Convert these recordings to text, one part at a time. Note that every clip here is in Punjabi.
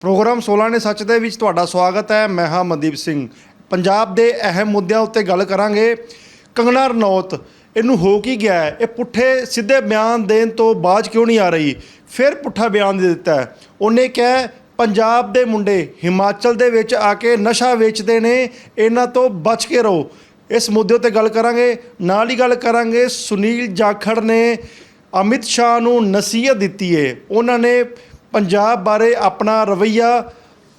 ਪ੍ਰੋਗਰਾਮ 16 ਨੇ ਸੱਚ ਦੇ ਵਿੱਚ ਤੁਹਾਡਾ ਸਵਾਗਤ ਹੈ। ਮੈਂ ਹਾਂ ਮਨਦੀਪ ਸਿੰਘ। ਪੰਜਾਬ ਦੇ ਅਹਿਮ ਮੁੱਦਿਆਂ ਉੱਤੇ ਗੱਲ ਕਰਾਂਗੇ। ਕੰਗਨਾ ਰਣੌਤ, ਇਹਨੂੰ ਹੋ ਕੀ ਗਿਆ ਹੈ? ਇਹ ਪੁੱਠੇ ਸਿੱਧੇ ਬਿਆਨ ਦੇਣ ਤੋਂ ਬਾਅਦ ਕਿਉਂ ਨਹੀਂ ਆ ਰਹੀ? ਫਿਰ ਪੁੱਠਾ ਬਿਆਨ ਦੇ ਦਿੱਤਾ ਉਹਨੇ ਕਿਹਾ, ਪੰਜਾਬ ਦੇ ਮੁੰਡੇ ਹਿਮਾਚਲ ਦੇ ਵਿੱਚ ਆ ਕੇ ਨਸ਼ਾ ਵੇਚਦੇ ਨੇ, ਇਹਨਾਂ ਤੋਂ ਬਚ ਕੇ ਰਹੋ। ਇਸ ਮੁੱਦੇ ਉੱਤੇ ਗੱਲ ਕਰਾਂਗੇ। ਨਾਲ ਹੀ ਗੱਲ ਕਰਾਂਗੇ ਸੁਨੀਲ ਜਾਖੜ ਨੇ। ਅਮਿਤ ਸ਼ਾਹ ਨੂੰ ਨਸੀਹਤ ਦਿੱਤੀ ਹੈ ਉਹਨਾਂ ਨੇ ਪੰਜਾਬ ਬਾਰੇ ਆਪਣਾ ਰਵਈਆ,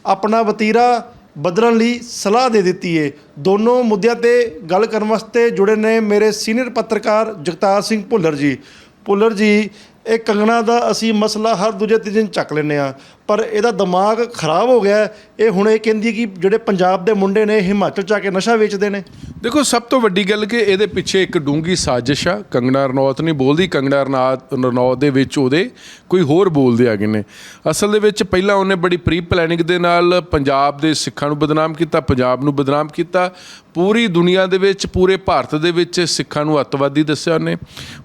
ਆਪਣਾ ਵਤੀਰਾ ਬਦਲਣ ਲਈ ਸਲਾਹ ਦੇ ਦਿੱਤੀ ਹੈ ਦੋਨੋਂ ਮੁੱਦਿਆਂ ਤੇ ਗੱਲ ਕਰਨ ਵਾਸਤੇ ਜੁੜੇ ਨੇ ਮੇਰੇ ਸੀਨੀਅਰ ਪੱਤਰਕਾਰ ਜਗਤਾਰ ਸਿੰਘ ਭੁੱਲਰ ਜੀ। ਭੁੱਲਰ ਜੀ, ਇਹ ਕੰਗਣਾ ਦਾ ਅਸੀਂ ਮਸਲਾ ਹਰ ਦੂਜੇ ਤੀਜੇ ਦਿਨ ਚੱਕ ਲੈਂਦੇ ਆ ਪਰ ਇਹਦਾ ਦਿਮਾਗ ਖਰਾਬ ਹੋ ਗਿਆ। ਇਹ ਹੁਣ ਇਹ ਕਹਿੰਦੀ ਕਿ ਜਿਹੜੇ ਪੰਜਾਬ ਦੇ ਮੁੰਡੇ ਨੇ ਹਿਮਾਚਲ ਚ ਆ ਕੇ ਨਸ਼ਾ ਵੇਚਦੇ ਨੇ। ਦੇਖੋ, ਸਭ ਤੋਂ ਵੱਡੀ ਗੱਲ ਕਿ ਇਹਦੇ ਪਿੱਛੇ ਇੱਕ ਡੂੰਗੀ ਸਾਜ਼ਿਸ਼ ਆ। ਕੰਗਣਾ ਰਣੌਤ ਨਹੀਂ ਬੋਲਦੀ, ਕੰਗਣਾ ਰਣੌਤ ਰਣੌਤ ਦੇ ਵਿੱਚ ਉਹਦੇ ਕੋਈ ਹੋਰ ਬੋਲਦੇ ਆ ਗਏ ਨੇ। ਅਸਲ ਦੇ ਵਿੱਚ ਪਹਿਲਾਂ ਉਹਨੇ ਬੜੀ ਪ੍ਰੀ ਪਲੈਨਿੰਗ ਦੇ ਨਾਲ ਪੰਜਾਬ ਦੇ ਸਿੱਖਾਂ ਨੂੰ ਬਦਨਾਮ ਕੀਤਾ, ਪੰਜਾਬ ਨੂੰ ਬਦਨਾਮ ਕੀਤਾ। ਪੂਰੀ ਦੁਨੀਆ ਦੇ ਵਿੱਚ, ਪੂਰੇ ਭਾਰਤ ਦੇ ਵਿੱਚ ਸਿੱਖਾਂ ਨੂੰ ਅੱਤਵਾਦੀ ਦੱਸਿਆ ਉਹਨੇ।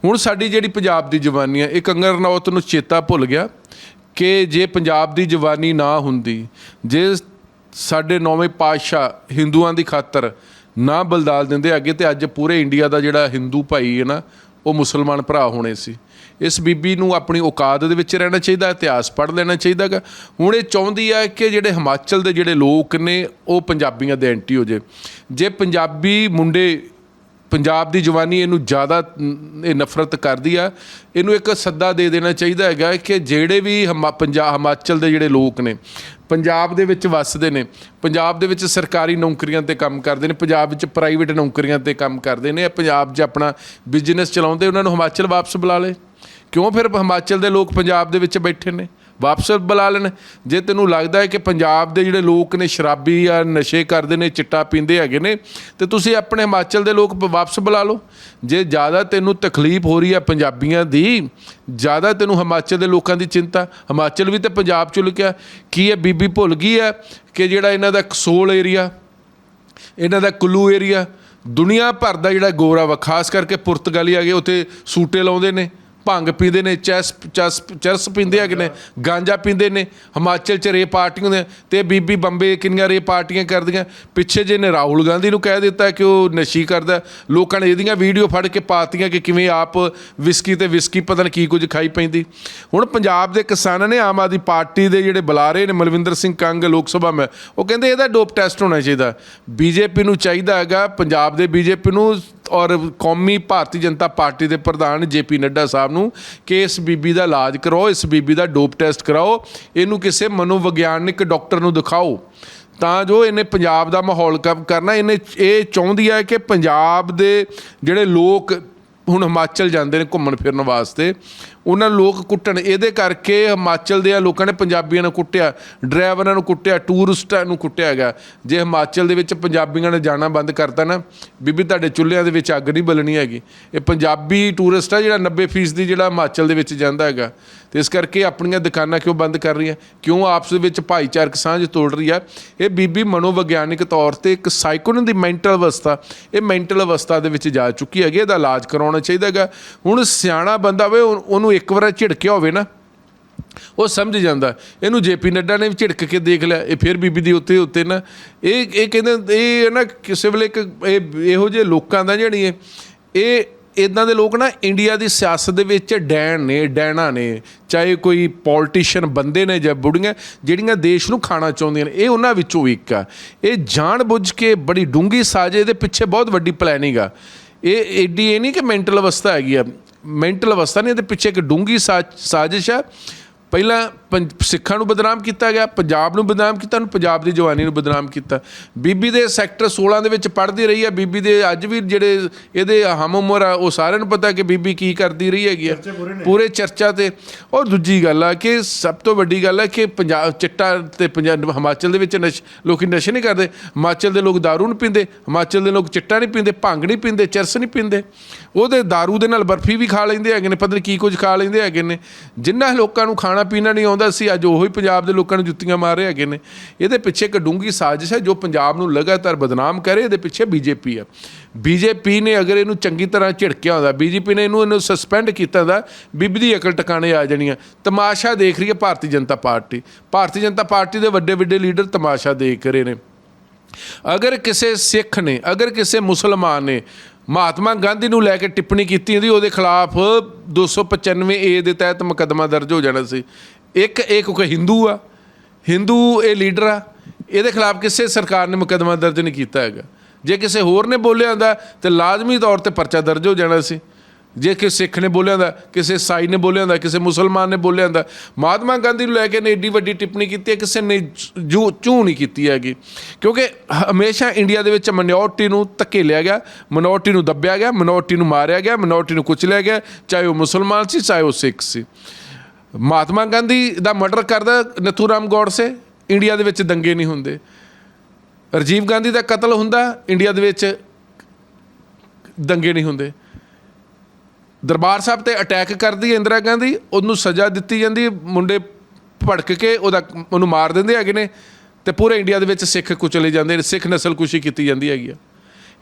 ਹੁਣ ਸਾਡੀ ਜਿਹੜੀ ਪੰਜਾਬ ਦੀ ਜਵਾਨੀ ਆ, ਇਹ ਕੰਗਣਾ ਰਣੌਤ ਨੂੰ ਚੇਤਾ ਭੁੱਲ ਗਿਆ। ਕਿ ਜੇ ਪੰਜਾਬ ਦੀ ਜਵਾਨੀ ਨਾ ਹੁੰਦੀ, ਜੇ ਸਾਡੇ ਨੌਵੇਂ ਪਾਤਸ਼ਾਹ ਹਿੰਦੂਆਂ ਦੀ ਖਾਤਰ ਨਾ ਬਲਦਾਲ ਦਿੰਦੇ ਅੱਗੇ ਤੇ ਅੱਜ ਪੂਰੇ ਇੰਡੀਆ ਦਾ ਜਿਹੜਾ ਹਿੰਦੂ ਭਾਈ ਹੈ ਨਾ, ਉਹ ਮੁਸਲਮਾਨ ਭਰਾ ਹੋਣੇ ਸੀ। ਇਸ ਬੀਬੀ ਨੂੰ ਆਪਣੀ ਔਕਾਤ ਦੇ ਵਿੱਚ ਰਹਿਣਾ ਚਾਹੀਦਾ, ਇਤਿਹਾਸ ਪੜ੍ਹ ਲੈਣਾ ਚਾਹੀਦਾਗਾ ਹੁਣ ਇਹ ਚਾਹੁੰਦੀ ਆ ਕਿ ਜਿਹੜੇ ਹਿਮਾਚਲ ਦੇ ਜਿਹੜੇ ਲੋਕ ਨੇ, ਉਹ ਪੰਜਾਬੀਆਂ ਦੇ ਐਂਟੀ ਹੋ ਜੇ। ਜੇ ਪੰਜਾਬੀ ਮੁੰਡੇ ਪੰਜਾਬ ਦੀ ਜਵਾਨੀ ਇਹਨੂੰ ਜ਼ਿਆਦਾ ਇਹ ਨਫ਼ਰਤ ਕਰਦੀ ਆ। ਇਹਨੂੰ ਇੱਕ ਸੱਦਾ ਦੇ ਦੇਣਾ ਚਾਹੀਦਾ ਹੈਗਾ ਕਿ ਜਿਹੜੇ ਵੀ ਹਮਾ- ਪੰਜਾਬ, ਹਿਮਾਚਲ ਦੇ ਜਿਹੜੇ ਲੋਕ ਨੇ, ਪੰਜਾਬ ਦੇ ਵਿੱਚ ਵੱਸਦੇ ਨੇ, ਪੰਜਾਬ ਦੇ ਵਿੱਚ ਸਰਕਾਰੀ ਨੌਕਰੀਆਂ ਤੇ ਕੰਮ ਕਰਦੇ ਨੇ, ਪੰਜਾਬ ਵਿੱਚ ਪ੍ਰਾਈਵੇਟ ਨੌਕਰੀਆਂ ਤੇ ਕੰਮ ਕਰਦੇ ਨੇ ਪੰਜਾਬ 'ਚ ਆਪਣਾ ਬਿਜ਼ਨਸ ਚਲਾਉਂਦੇ, ਉਹਨਾਂ ਨੂੰ ਹਿਮਾਚਲ ਵਾਪਸ ਬੁਲਾ ਲੇ ਕਿਉਂ ਫਿਰ ਹਿਮਾਚਲ ਦੇ ਲੋਕ ਪੰਜਾਬ ਦੇ ਵਿੱਚ ਬੈਠੇ ਨੇ? ਵਾਪਸ ਬੁਲਾ ਲੈਣ। ਜੇ ਤੈਨੂੰ ਲੱਗਦਾ ਹੈ ਕਿ ਪੰਜਾਬ ਦੇ ਜਿਹੜੇ ਲੋਕ ਨੇ, ਸ਼ਰਾਬੀ ਆ ਨਸ਼ੇ ਕਰਦੇ ਨੇ, ਚਿੱਟਾ ਪੀਂਦੇ ਹੈਗੇ ਨੇ, ਤੇ ਤੁਸੀਂ ਆਪਣੇ ਹਿਮਾਚਲ ਦੇ ਲੋਕ ਵਾਪਸ ਬੁਲਾ ਲਓ। ਜੇ ਜ਼ਿਆਦਾ ਤੈਨੂੰ ਤਕਲੀਫ ਹੋ ਰਹੀ ਹੈ ਪੰਜਾਬੀਆਂ ਦੀ, ਜ਼ਿਆਦਾ ਤੈਨੂੰ ਹਿਮਾਚਲ ਦੇ ਲੋਕਾਂ ਦੀ ਚਿੰਤਾ। ਹਿਮਾਚਲ ਵੀ ਤੇ ਪੰਜਾਬ ਚੋਂ ਲਿਖਿਆ ਕੀ ਹੈ ਬੀਬੀ ਭੁੱਲ ਗਈ ਹੈ ਕਿ ਜਿਹੜਾ ਇਹਨਾਂ ਦਾ ਕਸੋਲ ਏਰੀਆ, ਇਹਨਾਂ ਦਾ ਕੁੱਲੂ ਏਰੀਆ, ਦੁਨੀਆ ਭਰ ਦਾ ਜਿਹੜਾ ਗੋਰਾ ਵਾ, ਖਾਸ ਕਰਕੇ ਪੁਰਤਗਾਲੀ ਆ ਗਏ, ਉੱਥੇ ਸੂਟੇ ਲਾਉਂਦੇ ਨੇ। ਭੰਗ ਪੀਂਦੇ ਨੇ, ਚੈਸ, ਚਸ, ਚਰਸ ਪੀਂਦੇ ਹੈਗੇ ਨੇ, ਗਾਂਜਾ ਪੀਂਦੇ ਨੇ, ਹਿਮਾਚਲ ਚ ਰੇ ਪਾਰਟੀਆਂ ਹੁੰਦੀਆਂ ਤੇ ਬੀਬੀ ਬੰਬੇ ਕਿੰਨੀਆਂ ਰੇ ਪਾਰਟੀਆਂ ਕਰਦੀਆਂ, ਪਿੱਛੇ ਜੇ ਨੇ ਰਾਹੁਲ ਗਾਂਧੀ ਨੂੰ ਕਹਿ ਦਿੱਤਾ ਕਿ ਉਹ ਨਸ਼ੀ ਕਰਦਾ ਲੋਕਾਂ ਨੇ ਇਹਦੀਆਂ ਵੀਡੀਓ ਫੜ ਕੇ ਪਾਤੀਆਂ ਕਿ ਕਿਵੇਂ ਆਪ ਵਿਸਕੀ ਤੇ ਵਿਸਕੀ ਪਤਾ ਨਹੀਂ ਕੀ ਕੁਝ ਖਾਈ ਪੈਂਦੀ। ਹੁਣ ਪੰਜਾਬ ਦੇ ਕਿਸਾਨਾਂ ਨੇ ਆਮ ਆਦਮੀ ਪਾਰਟੀ ਦੇ ਜਿਹੜੇ ਬੁਲਾਰੇ ਨੇ, ਮਲਵਿੰਦਰ ਸਿੰਘ ਕੰਗ ਲੋਕ ਸਭਾ ਮੈਂ, ਉਹ ਕਹਿੰਦੇ ਇਹਦਾ ਡੋਪ ਟੈਸਟ ਹੋਣਾ ਚਾਹੀਦਾ। ਬੀਜੇਪੀ ਨੂੰ ਚਾਹੀਦਾ ਹੈਗਾ, ਪੰਜਾਬ ਦੇ ਬੀਜੇਪੀ ਨੂੰ ਔਰ ਕੌਮੀ ਭਾਰਤੀ ਜਨਤਾ ਪਾਰਟੀ ਦੇ ਪ੍ਰਧਾਨ ਜੇਪੀ ਨੱਡਾ ਸਾਹਿਬ ਨੂੰ ਕਿ ਇਸ ਬੀਬੀ ਦਾ ਇਲਾਜ ਕਰਾਓ, ਇਸ ਬੀਬੀ ਦਾ ਡੋਪ ਟੈਸਟ ਕਰਾਓ, ਇਹਨੂੰ ਕਿਸੇ ਮਨੋਵਿਗਿਆਨਿਕ ਡਾਕਟਰ ਨੂੰ ਦਿਖਾਓ। ਤਾਂ ਜੋ ਇਹਨੇ ਪੰਜਾਬ ਦਾ ਮਾਹੌਲ ਕਬ ਕਰਨਾ, ਇਹਨੇ ਇਹ ਚਾਹੁੰਦੀ ਹੈ ਕਿ ਪੰਜਾਬ ਦੇ ਜਿਹੜੇ ਲੋਕ ਹੁਣ ਹਿਮਾਚਲ ਜਾਂਦੇ ਨੇ ਘੁੰਮਣ ਫਿਰਨ ਵਾਸਤੇ ਉਹਨਾਂ ਲੋਕ ਕੁੱਟਣ। ਇਹਦੇ ਕਰਕੇ ਹਿਮਾਚਲ ਦੇ ਲੋਕਾਂ ਨੇ ਪੰਜਾਬੀਆਂ ਨੂੰ ਕੁੱਟਿਆ, ਡਰਾਈਵਰਾਂ ਨੂੰ ਕੁੱਟਿਆ, ਟੂਰਿਸਟਾਂ ਨੂੰ ਕੁੱਟਿਆ ਹੈਗਾ। ਜੇ ਹਿਮਾਚਲ ਦੇ ਵਿੱਚ ਪੰਜਾਬੀਆਂ ਨੇ ਜਾਣਾ ਬੰਦ ਕਰਤਾ ਨਾ, ਬੀਬੀ ਤੁਹਾਡੇ ਚੁੱਲ੍ਹਿਆਂ ਦੇ ਵਿੱਚ ਅੱਗ ਨਹੀਂ ਬਲਣੀ ਹੈਗੀ। ਇਹ ਪੰਜਾਬੀ ਟੂਰਿਸਟ ਆ ਜਿਹੜਾ 90% ਦੀ ਜਿਹੜਾ ਹਿਮਾਚਲ ਦੇ ਵਿੱਚ ਜਾਂਦਾ ਹੈਗਾ। ਤੇ ਇਸ ਕਰਕੇ ਆਪਣੀਆਂ ਦੁਕਾਨਾਂ ਕਿਉਂ ਬੰਦ ਕਰ ਰਹੀਆਂ? ਕਿਉਂ ਆਪਸ ਦੇ ਵਿੱਚ ਭਾਈਚਾਰਕ ਸਾਂਝ ਤੋੜ ਰਹੀ ਆ? ਇਹ ਬੀਬੀ ਮਨੋਵਿਗਿਆਨਿਕ ਤੌਰ ਤੇ ਇੱਕ ਸਾਈਕੋਨ ਦੀ ਮੈਂਟਲ ਅਵਸਥਾ, ਇਹ ਮੈਂਟਲ ਅਵਸਥਾ ਦੇ ਵਿੱਚ ਜਾ ਚੁੱਕੀ ਹੈਗੀ, ਇਹਦਾ ਇਲਾਜ ਕਰਾਉਣਾ ਚਾਹੀਦਾ ਹੈਗਾ। ਹੁਣ ਸਿਆਣਾ ਬੰਦਾ ਵੇ, ਉਹਨੂੰ ਇੱਕ ਵਾਰ ਝਿੜਕਿਆ ਹੋਵੇ ਨਾ, ਉਹ ਸਮਝ ਜਾਂਦਾ। ਇਹਨੂੰ ਜੇਪੀ ਨੱਡਾ ਨੇ ਵੀ ਝਿੜਕ ਕੇ ਦੇਖ ਲਿਆ, ਇਹ ਫਿਰ ਬੀਬੀ ਦੀ ਉੱਤੇ ਉੱਤੇ ਨਾ, ਇਹ ਇਹ ਕਹਿੰਦੇ, ਇਹ ਨਾ ਕਿਸੇ ਵੇਲੇ ਇੱਕ, ਇਹ, ਇਹੋ ਜਿਹੇ ਲੋਕਾਂ ਦਾ ਜਿਹੜੀ ਇਹ ਇਹ ਇਦਾਂ ਦੇ ਲੋਕ ਨਾ ਇੰਡੀਆ ਦੀ ਸਿਆਸਤ ਦੇ ਵਿੱਚ ਡੈਣ ਨੇ, ਡੈਣਾ ਨੇ, ਚਾਹੇ ਕੋਈ ਪੋਲਿਟਿਸ਼ੀਅਨ ਬੰਦੇ ਨੇ ਜਾਂ ਬੁੜੀਆਂ ਜਿਹੜੀਆਂ ਦੇਸ਼ ਨੂੰ ਖਾਣਾ ਚਾਹੁੰਦੀਆਂ ਨੇ, ਇਹ ਉਹਨਾਂ ਵਿੱਚੋਂ ਇੱਕ ਆ। ਇਹ ਜਾਣ ਬੁੱਝ ਕੇ ਬੜੀ ਡੂੰਗੀ ਸਾਜੇ ਦੇ ਪਿੱਛੇ ਬਹੁਤ ਵੱਡੀ ਪਲੈਨਿੰਗ ਆ। ਇਹ, ਏਡੀ ਇਹ ਨਹੀਂ ਕਿ ਮੈਂਟਲ ਅਵਸਥਾ ਹੈਗੀ ਆ। ਮੈਂਟਲ ਅਵਸਥਾ ਨਹੀਂ ਇਹਦੇ ਪਿੱਛੇ ਇੱਕ ਡੂੰਗੀ ਸਾਜ਼ਿਸ਼ ਹੈ। ਪਹਿਲਾਂ ਪੰਜ- ਸਿੱਖਾਂ ਨੂੰ ਬਦਨਾਮ ਕੀਤਾ ਗਿਆ ਪੰਜਾਬ ਨੂੰ ਬਦਨਾਮ ਕੀਤਾ ਨੂੰ ਪੰਜਾਬ ਦੀ ਜਵਾਨੀ ਨੂੰ ਬਦਨਾਮ ਕੀਤਾ ਬੀਬੀ ਦੇ ਸੈਕਟਰ 16 ਦੇ ਵਿੱਚ ਪੜ੍ਹਦੀ ਰਹੀ ਹੈ ਬੀਬੀ ਦੇ ਅੱਜ ਵੀ ਜਿਹੜੇ ਇਹਦੇ ਹਮ ਉਮਰ ਆ ਉਹ ਸਾਰਿਆਂ ਨੂੰ ਪਤਾ ਕਿ ਬੀਬੀ ਕੀ ਕਰਦੀ ਰਹੀ ਹੈਗੀ ਆ ਪੂਰੇ ਚਰਚਾ ਤੇ ਔਰ ਦੂਜੀ ਗੱਲ ਆ ਕਿ ਸਭ ਤੋਂ ਵੱਡੀ ਗੱਲ ਹੈ ਕਿ ਪੰਜਾਬ ਚਿੱਟਾ ਤੇ ਪੰਜਾਬ ਹਿਮਾਚਲ ਦੇ ਵਿੱਚ ਨਸ਼ ਲੋਕੀ ਨਸ਼ੇ ਨਹੀਂ ਕਰਦੇ ਹਿਮਾਚਲ ਦੇ ਲੋਕ दारू ਨਹੀਂ ਪੀਂਦੇ ਹਿਮਾਚਲ ਦੇ ਲੋਕ ਚਿੱਟਾ ਨਹੀਂ ਪੀਂਦੇ ਭੰਗ ਨਹੀਂ ਪੀਂਦੇ ਚਰਸ ਨਹੀਂ ਪੀਂਦੇ ਉਹਦੇ दारू ਦੇ ਨਾਲ ਬਰਫੀ ਵੀ ਖਾ ਲੈਂਦੇ ਹੈਗੇ ਨੇ ਪਤਾ ਨਹੀਂ ਕੀ ਕੁਝ ਖਾ ਲੈਂਦੇ ਹੈਗੇ ਨੇ ਜਿਨ੍ਹਾਂ ਲੋਕਾਂ ਨੂੰ ਖਾਣਾ ਪੀਣਾ ਨਹੀਂ ਆਉਂਦਾ ਸੀ, ਅੱਜ ਉਹੀ ਪੰਜਾਬ ਦੇ ਲੋਕਾਂ ਨੂੰ ਜੁੱਤੀਆਂ ਮਾਰ ਰਹੇ ਹੈਗੇ ਨੇ। ਇਹਦੇ ਪਿੱਛੇ ਇੱਕ ਡੂੰਗੀ ਸਾਜ਼ਿਸ਼ ਹੈ, ਜੋ ਪੰਜਾਬ ਨੂੰ ਲਗਾਤਾਰ ਬਦਨਾਮ ਕਰੇ, ਇਹਦੇ ਪਿੱਛੇ ਬੀਜੇਪੀ ਹੈ। ਬੀਜੇਪੀ ਨੇ ਅਗਰ ਇਹਨੂੰ ਚੰਗੀ ਤਰ੍ਹਾਂ ਝਿੜਕਿਆ ਹੁੰਦਾ ਬੀਜੇਪੀ ਨੇ ਇਹਨੂੰ ਇਹਨੂੰ ਸਸਪੈਂਡ ਕੀਤਾ ਦਾ ਬੀਬੀ ਦੀ ਅਕਲ ਟਿਕਾਣੇ ਆ ਜਾਣੀਆਂ ਤਮਾਸ਼ਾ ਦੇਖ ਰਹੀ ਹੈ ਭਾਰਤੀ ਜਨਤਾ ਪਾਰਟੀ। ਭਾਰਤੀ ਜਨਤਾ ਪਾਰਟੀ ਦੇ ਵੱਡੇ ਵੱਡੇ ਲੀਡਰ ਤਮਾਸ਼ਾ ਦੇਖ ਰਹੇ ਨੇ। ਅਗਰ ਕਿਸੇ ਸਿੱਖ ਨੇ, ਅਗਰ ਕਿਸੇ ਮੁਸਲਮਾਨ ਨੇ ਮਹਾਤਮਾ ਗਾਂਧੀ ਨੂੰ ਲੈ ਕੇ ਟਿੱਪਣੀ ਕੀਤੀ ਹੁੰਦੀ ਉਹਦੇ ਖਿਲਾਫ 295 ਏ ਦੇ ਤਹਿਤ ਮੁਕੱਦਮਾ ਦਰਜ ਹੋ ਜਾਣਾ ਸੀ। ਇੱਕ, ਇਹ ਕਿਉਂਕਿ ਹਿੰਦੂ ਆ। ਹਿੰਦੂ ਇਹ ਲੀਡਰ ਆ। ਇਹਦੇ ਖਿਲਾਫ ਕਿਸੇ ਸਰਕਾਰ ਨੇ ਮੁਕੱਦਮਾ ਦਰਜ ਨਹੀਂ ਕੀਤਾ ਹੈਗਾ। ਜੇ ਕਿਸੇ ਹੋਰ ਨੇ ਬੋਲਿਆ ਹੁੰਦਾ, ਤੇ ਲਾਜ਼ਮੀ ਤੌਰ ਤੇ ਪਰਚਾ ਦਰਜ ਹੋ ਜਾਣਾ ਸੀ। ਜੇ ਕਿ ਸਿੱਖ ਨੇ ਬੋਲਿਆ ਹੁੰਦਾ, ਕਿਸੇ ਸਾਈ ਨੇ ਬੋਲਿਆ ਹੁੰਦਾ, ਕਿਸੇ ਮੁਸਲਮਾਨ ਨੇ ਬੋਲਿਆ ਹੁੰਦਾ, ਮਹਾਤਮਾ ਗਾਂਧੀ ਨੂੰ ਲੈ ਕੇ ਨੇ ਏਡੀ ਵੱਡੀ ਟਿੱਪਣੀ ਕੀਤੀ ਹੈ, ਕਿਸੇ ਨੇ ਜੂ ਚੂ ਨਹੀਂ ਕੀਤੀ ਹੈਗੀ। ਕਿਉਂਕਿ ਹਮੇਸ਼ਾ ਇੰਡੀਆ ਦੇ ਵਿੱਚ ਮਿਨੋਰਟੀ ਨੂੰ ਧੱਕੇਲਿਆ ਗਿਆ, ਮਿਨੋਰਟੀ ਨੂੰ ਦੱਬਿਆ ਗਿਆ, ਮਿਨੋਰਟੀ ਨੂੰ ਮਾਰਿਆ ਗਿਆ, ਮਿਨੋਰਟੀ ਨੂੰ ਕੁਚਲਿਆ ਗਿਆ, ਚਾਹੇ ਉਹ ਮੁਸਲਮਾਨ ਸੀ, ਚਾਹੇ ਉਹ ਸਿੱਖ ਸੀ। ਮਹਾਤਮਾ ਗਾਂਧੀ ਦਾ ਮਰਡਰ ਕਰਦਾ ਨਥੂਰਾਮ ਗੌਡਸੇ ਇੰਡੀਆ ਦੇ ਵਿੱਚ ਦੰਗੇ ਨਹੀਂ ਹੁੰਦੇ। ਰਾਜੀਵ ਗਾਂਧੀ ਦਾ ਕਤਲ ਹੁੰਦਾ, ਇੰਡੀਆ ਦੇ ਵਿੱਚ ਦੰਗੇ ਨਹੀਂ ਹੁੰਦੇ। ਦਰਬਾਰ ਸਾਹਿਬ ਤੇ ਅਟੈਕ ਕਰਦੀ ਹੈ ਇੰਦਰਾ ਗਾਂਧੀ, ਉਹਨੂੰ ਸਜ਼ਾ ਦਿੱਤੀ ਜਾਂਦੀ ਮੁੰਡੇ ਭੜਕ ਕੇ ਉਹਦਾ ਉਹਨੂੰ ਮਾਰ ਦਿੰਦੇ ਹੈਗੇ ਨੇ ਤੇ ਪੂਰੇ ਇੰਡੀਆ ਦੇ ਵਿੱਚ ਸਿੱਖ ਕੁਚਲੇ ਜਾਂਦੇ ਨੇ, ਸਿੱਖ ਨਸਲਕੁਸ਼ੀ ਕੀਤੀ ਜਾਂਦੀ ਹੈਗੀ ਆ।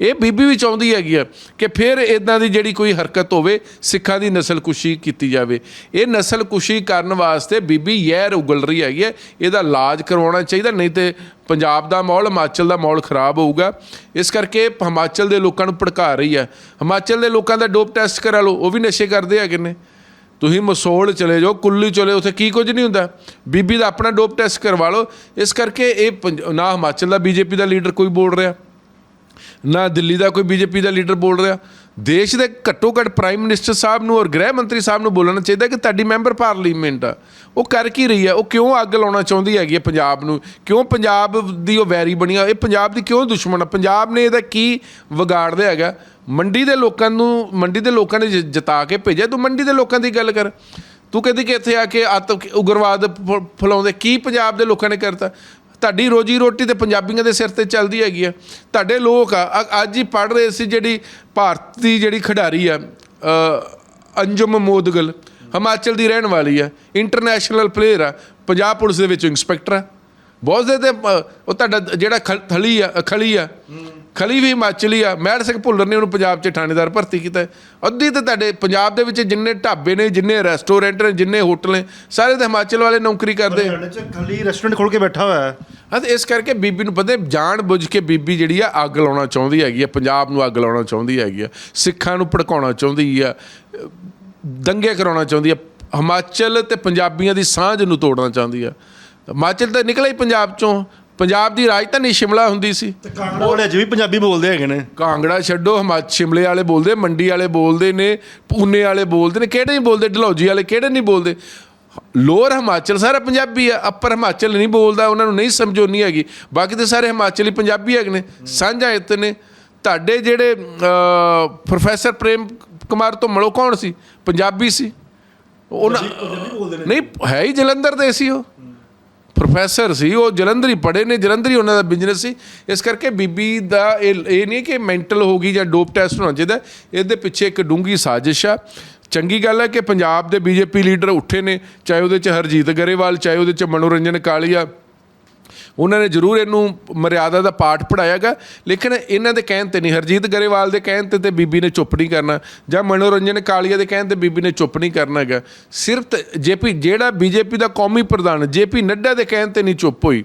ਇਹ ਬੀਬੀ ਵੀ ਚਾਹੁੰਦੀ ਹੈਗੀ ਆ ਕਿ ਫਿਰ ਇਦਾਂ ਦੀ ਜਿਹੜੀ ਕੋਈ ਹਰਕਤ ਹੋਵੇ, ਸਿੱਖਾਂ ਦੀ ਨਸਲਕੁਸ਼ੀ ਕੀਤੀ ਜਾਵੇ। ਇਹ ਨਸਲਕੁਸ਼ੀ ਕਰਨ ਵਾਸਤੇ ਬੀਬੀ ਯਹਿਰ ਉਗਲ ਰਹੀ ਹੈਗੀ ਹੈ ਇਹਦਾ ਇਲਾਜ ਕਰਵਾਉਣਾ ਚਾਹੀਦਾ, ਨਹੀਂ ਤੇ ਪੰਜਾਬ ਦਾ ਮਾਹੌਲ, ਹਿਮਾਚਲ ਦਾ ਮਾਹੌਲ ਖਰਾਬ ਹੋਊਗਾ। ਇਸ ਕਰਕੇ ਹਿਮਾਚਲ ਦੇ ਲੋਕਾਂ ਨੂੰ ਭੜਕਾ ਰਹੀ ਹੈ ਹਿਮਾਚਲ ਦੇ ਲੋਕਾਂ ਦਾ ਡੋਪ ਟੈਸਟ ਕਰਾ ਲਓ, ਉਹ ਵੀ ਨਸ਼ੇ ਕਰਦੇ ਹੈਗੇ ਨੇ। ਤੁਸੀਂ ਮਸੋੜ ਚਲੇ ਜਾਓ, ਕੁੱਲੀ ਚਲੇ ਉੱਥੇ ਕੀ ਕੁਝ ਨਹੀਂ ਹੁੰਦਾ। ਬੀਬੀ ਦਾ ਆਪਣਾ ਡੋਪ ਟੈਸਟ ਕਰਵਾ ਲਓ। ਇਸ ਕਰਕੇ ਇਹ ਪੰਜ- ਨਾ ਹਿਮਾਚਲ ਦਾ ਬੀਜੇਪੀ ਦਾ ਲੀਡਰ ਕੋਈ ਬੋਲ ਰਿਹਾ। ਨਾ ਦਿੱਲੀ ਦਾ ਕੋਈ ਬੀਜੇਪੀ ਦਾ ਲੀਡਰ ਬੋਲ ਰਿਹਾ। ਦੇਸ਼ ਦੇ ਘੱਟੋ ਘੱਟ ਪ੍ਰਾਈਮ ਮਿਨਿਸਟਰ ਸਾਹਿਬ ਨੂੰ ਔਰ ਗ੍ਰਹਿ ਮੰਤਰੀ ਸਾਹਿਬ ਨੂੰ ਬੋਲਣਾ ਚਾਹੀਦਾ ਕਿ ਤੁਹਾਡੀ ਮੈਂਬਰ ਪਾਰਲੀਮੈਂਟ ਆ। ਉਹ ਕਰ ਕੀ ਰਹੀ ਹੈ ਉਹ ਕਿਉਂ ਅੱਗ ਲਾਉਣਾ ਚਾਹੁੰਦੀ ਹੈਗੀ ਹੈ ਪੰਜਾਬ ਨੂੰ? ਕਿਉਂ ਪੰਜਾਬ ਦੀ ਉਹ ਵੈਰੀ ਬਣੀ ਆ? ਇਹ ਪੰਜਾਬ ਦੀ ਕਿਉਂ ਦੁਸ਼ਮਣ ਆ? ਪੰਜਾਬ ਨੇ ਇਹਦਾ ਕੀ ਵਿਗਾੜਦੇ ਹੈਗਾ? ਮੰਡੀ ਦੇ ਲੋਕਾਂ ਨੂੰ, ਮੰਡੀ ਦੇ ਲੋਕਾਂ ਨੇ ਜ- ਜਿਤਾ ਕੇ ਭੇਜਿਆ। ਤੂੰ ਮੰਡੀ ਦੇ ਲੋਕਾਂ ਦੀ ਗੱਲ ਕਰ। ਤੂੰ ਕਹਿੰਦੀ ਕਿ ਇੱਥੇ ਆ ਕੇ ਅੱਤ, ਉਗਰਵਾਦ ਫ- ਫੈਲਾਉਂਦੇ। ਕੀ ਪੰਜਾਬ ਦੇ ਲੋਕਾਂ ਨੇ ਕਰਤਾ? ਤੁਹਾਡੀ ਰੋਜੀ ਰੋਟੀ ਤੇ ਪੰਜਾਬੀਆਂ ਦੇ ਸਿਰ ਤੇ ਚੱਲਦੀ ਹੈਗੀ ਆ। ਤੁਹਾਡੇ ਲੋਕ ਆ ਅੱਜ ਹੀ ਪੜ ਰਹੇ ਸੀ ਜਿਹੜੀ ਭਾਰਤੀ ਜਿਹੜੀ ਖਿਡਾਰੀ ਆ ਅ, ਅੰਜੁਮ ਮੋਦਗਲ ਹਿਮਾਚਲ ਦੀ ਰਹਿਣ ਵਾਲੀ ਆ ਇੰਟਰਨੈਸ਼ਨਲ ਪਲੇਅਰ ਆ ਪੰਜਾਬ ਪੁਲਿਸ ਦੇ ਵਿੱਚ ਇੰਸਪੈਕਟਰ ਆ। ਬਹੁਤ ਦੇ ਤੇ ਉਹ ਤੁਹਾਡਾ ਜਿਹੜਾ ਖਲ- ਥਲੀ ਆ ਖਲੀ ਆ। ਖਲੀ ਵੀ ਹਿਮਾਚਲੀ ਆ ਮਹਿਰ ਸਿੰਘ ਭੁੱਲਰ ਨੇ ਉਹਨੂੰ ਪੰਜਾਬ 'ਚ ਥਾਣੇਦਾਰ ਭਰਤੀ ਕੀਤਾ। ਅੱਧੀ ਤੇ ਤੁਹਾਡੇ ਪੰਜਾਬ ਦੇ ਵਿੱਚ ਜਿੰਨੇ ਢਾਬੇ ਨੇ ਜਿੰਨੇ ਰੈਸਟੋਰੈਂਟ ਨੇ ਜਿੰਨੇ ਹੋਟਲ ਨੇ ਸਾਰੇ ਤੇ ਹਿਮਾਚਲ ਵਾਲੇ ਨੌਕਰੀ ਕਰਦੇ ਹਰਿਆਣੇ 'ਚ ਖਾਲੀ ਰੈਸਟੋਰੈਂਟ ਖੋਲ ਕੇ ਬੈਠਾ ਹੋਇਆ ਹੈ। ਹਾਂ ਤੇ ਇਸ ਕਰਕੇ ਬੀਬੀ ਨੂੰ ਪਤਾ ਜਾਣ ਬੁੱਝ ਕੇ ਬੀਬੀ ਜਿਹੜੀ ਆ ਅੱਗ ਲਾਉਣਾ ਚਾਹੁੰਦੀ ਹੈਗੀ ਆ ਪੰਜਾਬ ਨੂੰ ਅੱਗ ਲਾਉਣਾ ਚਾਹੁੰਦੀ ਹੈਗੀ ਆ ਸਿੱਖਾਂ ਨੂੰ ਭੜਕਾਉਣਾ ਚਾਹੁੰਦੀ ਆ ਦੰਗੇ ਕਰਾਉਣਾ ਚਾਹੁੰਦੀ ਆ ਹਿਮਾਚਲ ਤੇ ਪੰਜਾਬੀਆਂ ਦੀ ਸਾਂਝ ਨੂੰ ਤੋੜਨਾ ਚਾਹੁੰਦੀ ਆ। ਹਿਮਾਚਲ ਤਾਂ ਨਿਕਲਿਆ ਹੀ ਪੰਜਾਬ ਚੋਂ ਪੰਜਾਬ ਦੀ ਰਾਜਧਾਨੀ ਸ਼ਿਮਲਾ ਹੁੰਦੀ ਸੀ। ਵਾਲੇ ਅਜੇ ਵੀ ਪੰਜਾਬੀ ਬੋਲਦੇ ਹੈਗੇ ਨੇ। ਕਾਂਗੜਾ ਛੱਡੋ ਹਿਮਾਚਲ ਸ਼ਿਮਲੇ ਵਾਲੇ ਬੋਲਦੇ ਮੰਡੀ ਵਾਲੇ ਬੋਲਦੇ ਨੇ ਪੂਨੇ ਵਾਲੇ ਬੋਲਦੇ ਨੇ ਕਿਹੜੇ ਨਹੀਂ ਬੋਲਦੇ ਢਲੌਜੀ ਵਾਲੇ ਕਿਹੜੇ ਨਹੀਂ ਬੋਲਦੇ? ਲੋਅਰ ਹਿਮਾਚਲ ਸਾਰਾ ਪੰਜਾਬੀ ਆ ਅੱਪਰ ਹਿਮਾਚਲ ਨਹੀਂ ਬੋਲਦਾ ਉਹਨਾਂ ਨੂੰ ਨਹੀਂ ਸਮਝੋਨੀ ਹੈਗੀ। ਬਾਕੀ ਤੇ ਸਾਰੇ ਹਿਮਾਚਲੀ ਪੰਜਾਬੀ ਹੈਗੇ ਨੇ ਸਾਂਝਾ ਇੱਤ ਨੇ। ਤੁਹਾਡੇ ਜਿਹੜੇ ਪ੍ਰੋਫੈਸਰ ਪ੍ਰੇਮ ਕੁਮਾਰ ਤੋਂ ਮਲੋ ਕੌਣ ਸੀ? ਪੰਜਾਬੀ ਸੀ। ਉਹਨਾਂ ਨਹੀਂ ਹੈ ਹੀ ਜਲੰਧਰ ਦੇ ਸੀ ਉਹ। ਪ੍ਰੋਫੈਸਰ ਸੀ, ਉਹ ਜਲੰਧਰੀ ਪੜ੍ਹੇ ਨੇ, ਜਲੰਧਰੀ ਉਹਨਾਂ ਦਾ ਬਿਜ਼ਨਸ ਸੀ। ਇਸ ਕਰਕੇ ਬੀਬੀ ਦਾ ਇਹ ਇਹ ਨਹੀਂ ਕਿ ਮੈਂਟਲ ਹੋ ਗਈ ਜਾਂ ਡੋਪ ਟੈਸਟ ਹੋਣਾ ਚਾਹੀਦਾ, ਇਹਦੇ ਪਿੱਛੇ ਇੱਕ ਡੂੰਗੀ ਸਾਜ਼ਿਸ਼ ਆ। ਚੰਗੀ ਗੱਲ ਹੈ ਕਿ ਪੰਜਾਬ ਦੇ ਬੀਜੇਪੀ ਲੀਡਰ ਉੱਠੇ ਨੇ, ਚਾਹੇ ਉਹਦੇ ਚ ਹਰਜੀਤ ਗਰੇਵਾਲ, ਚਾਹੇ ਉਹਦੇ ਚ ਮਨੋਰੰਜਨ ਕਾਲੀਆ ਉਹਨਾਂ ਨੇ ਜ਼ਰੂਰ ਇਹਨੂੰ ਮਰਿਆਦਾ ਦਾ ਪਾਠ ਪੜਾਇਆਗਾ ਲੇਕਿਨ ਇਹਨਾਂ ਦੇ ਕਹਿਣ ਤੇ ਨਹੀਂ, ਹਰਜੀਤ ਗਰੇਵਾਲ ਦੇ ਕਹਿਣ ਤੇ ਤੇ ਬੀਬੀ ਨੇ ਚੁੱਪ ਨਹੀਂ ਕਰਨਾ, ਜਾਂ ਮਨੋਰੰਜਨ ਕਾਲੀਆ ਦੇ ਕਹਿਣ ਤੇ ਬੀਬੀ ਨੇ ਚੁੱਪ ਨਹੀਂ ਕਰਨਾ ਹੈਗਾ ਸਿਰਫ ਜੇਪੀ ਜਿਹੜਾ ਬੀਜੇਪੀ ਦਾ ਕੌਮੀ ਪ੍ਰਧਾਨ ਜੇਪੀ ਨੱਡਾ ਦੇ ਕਹਿਣ ਤੇ ਨਹੀਂ ਚੁੱਪ ਹੋਈ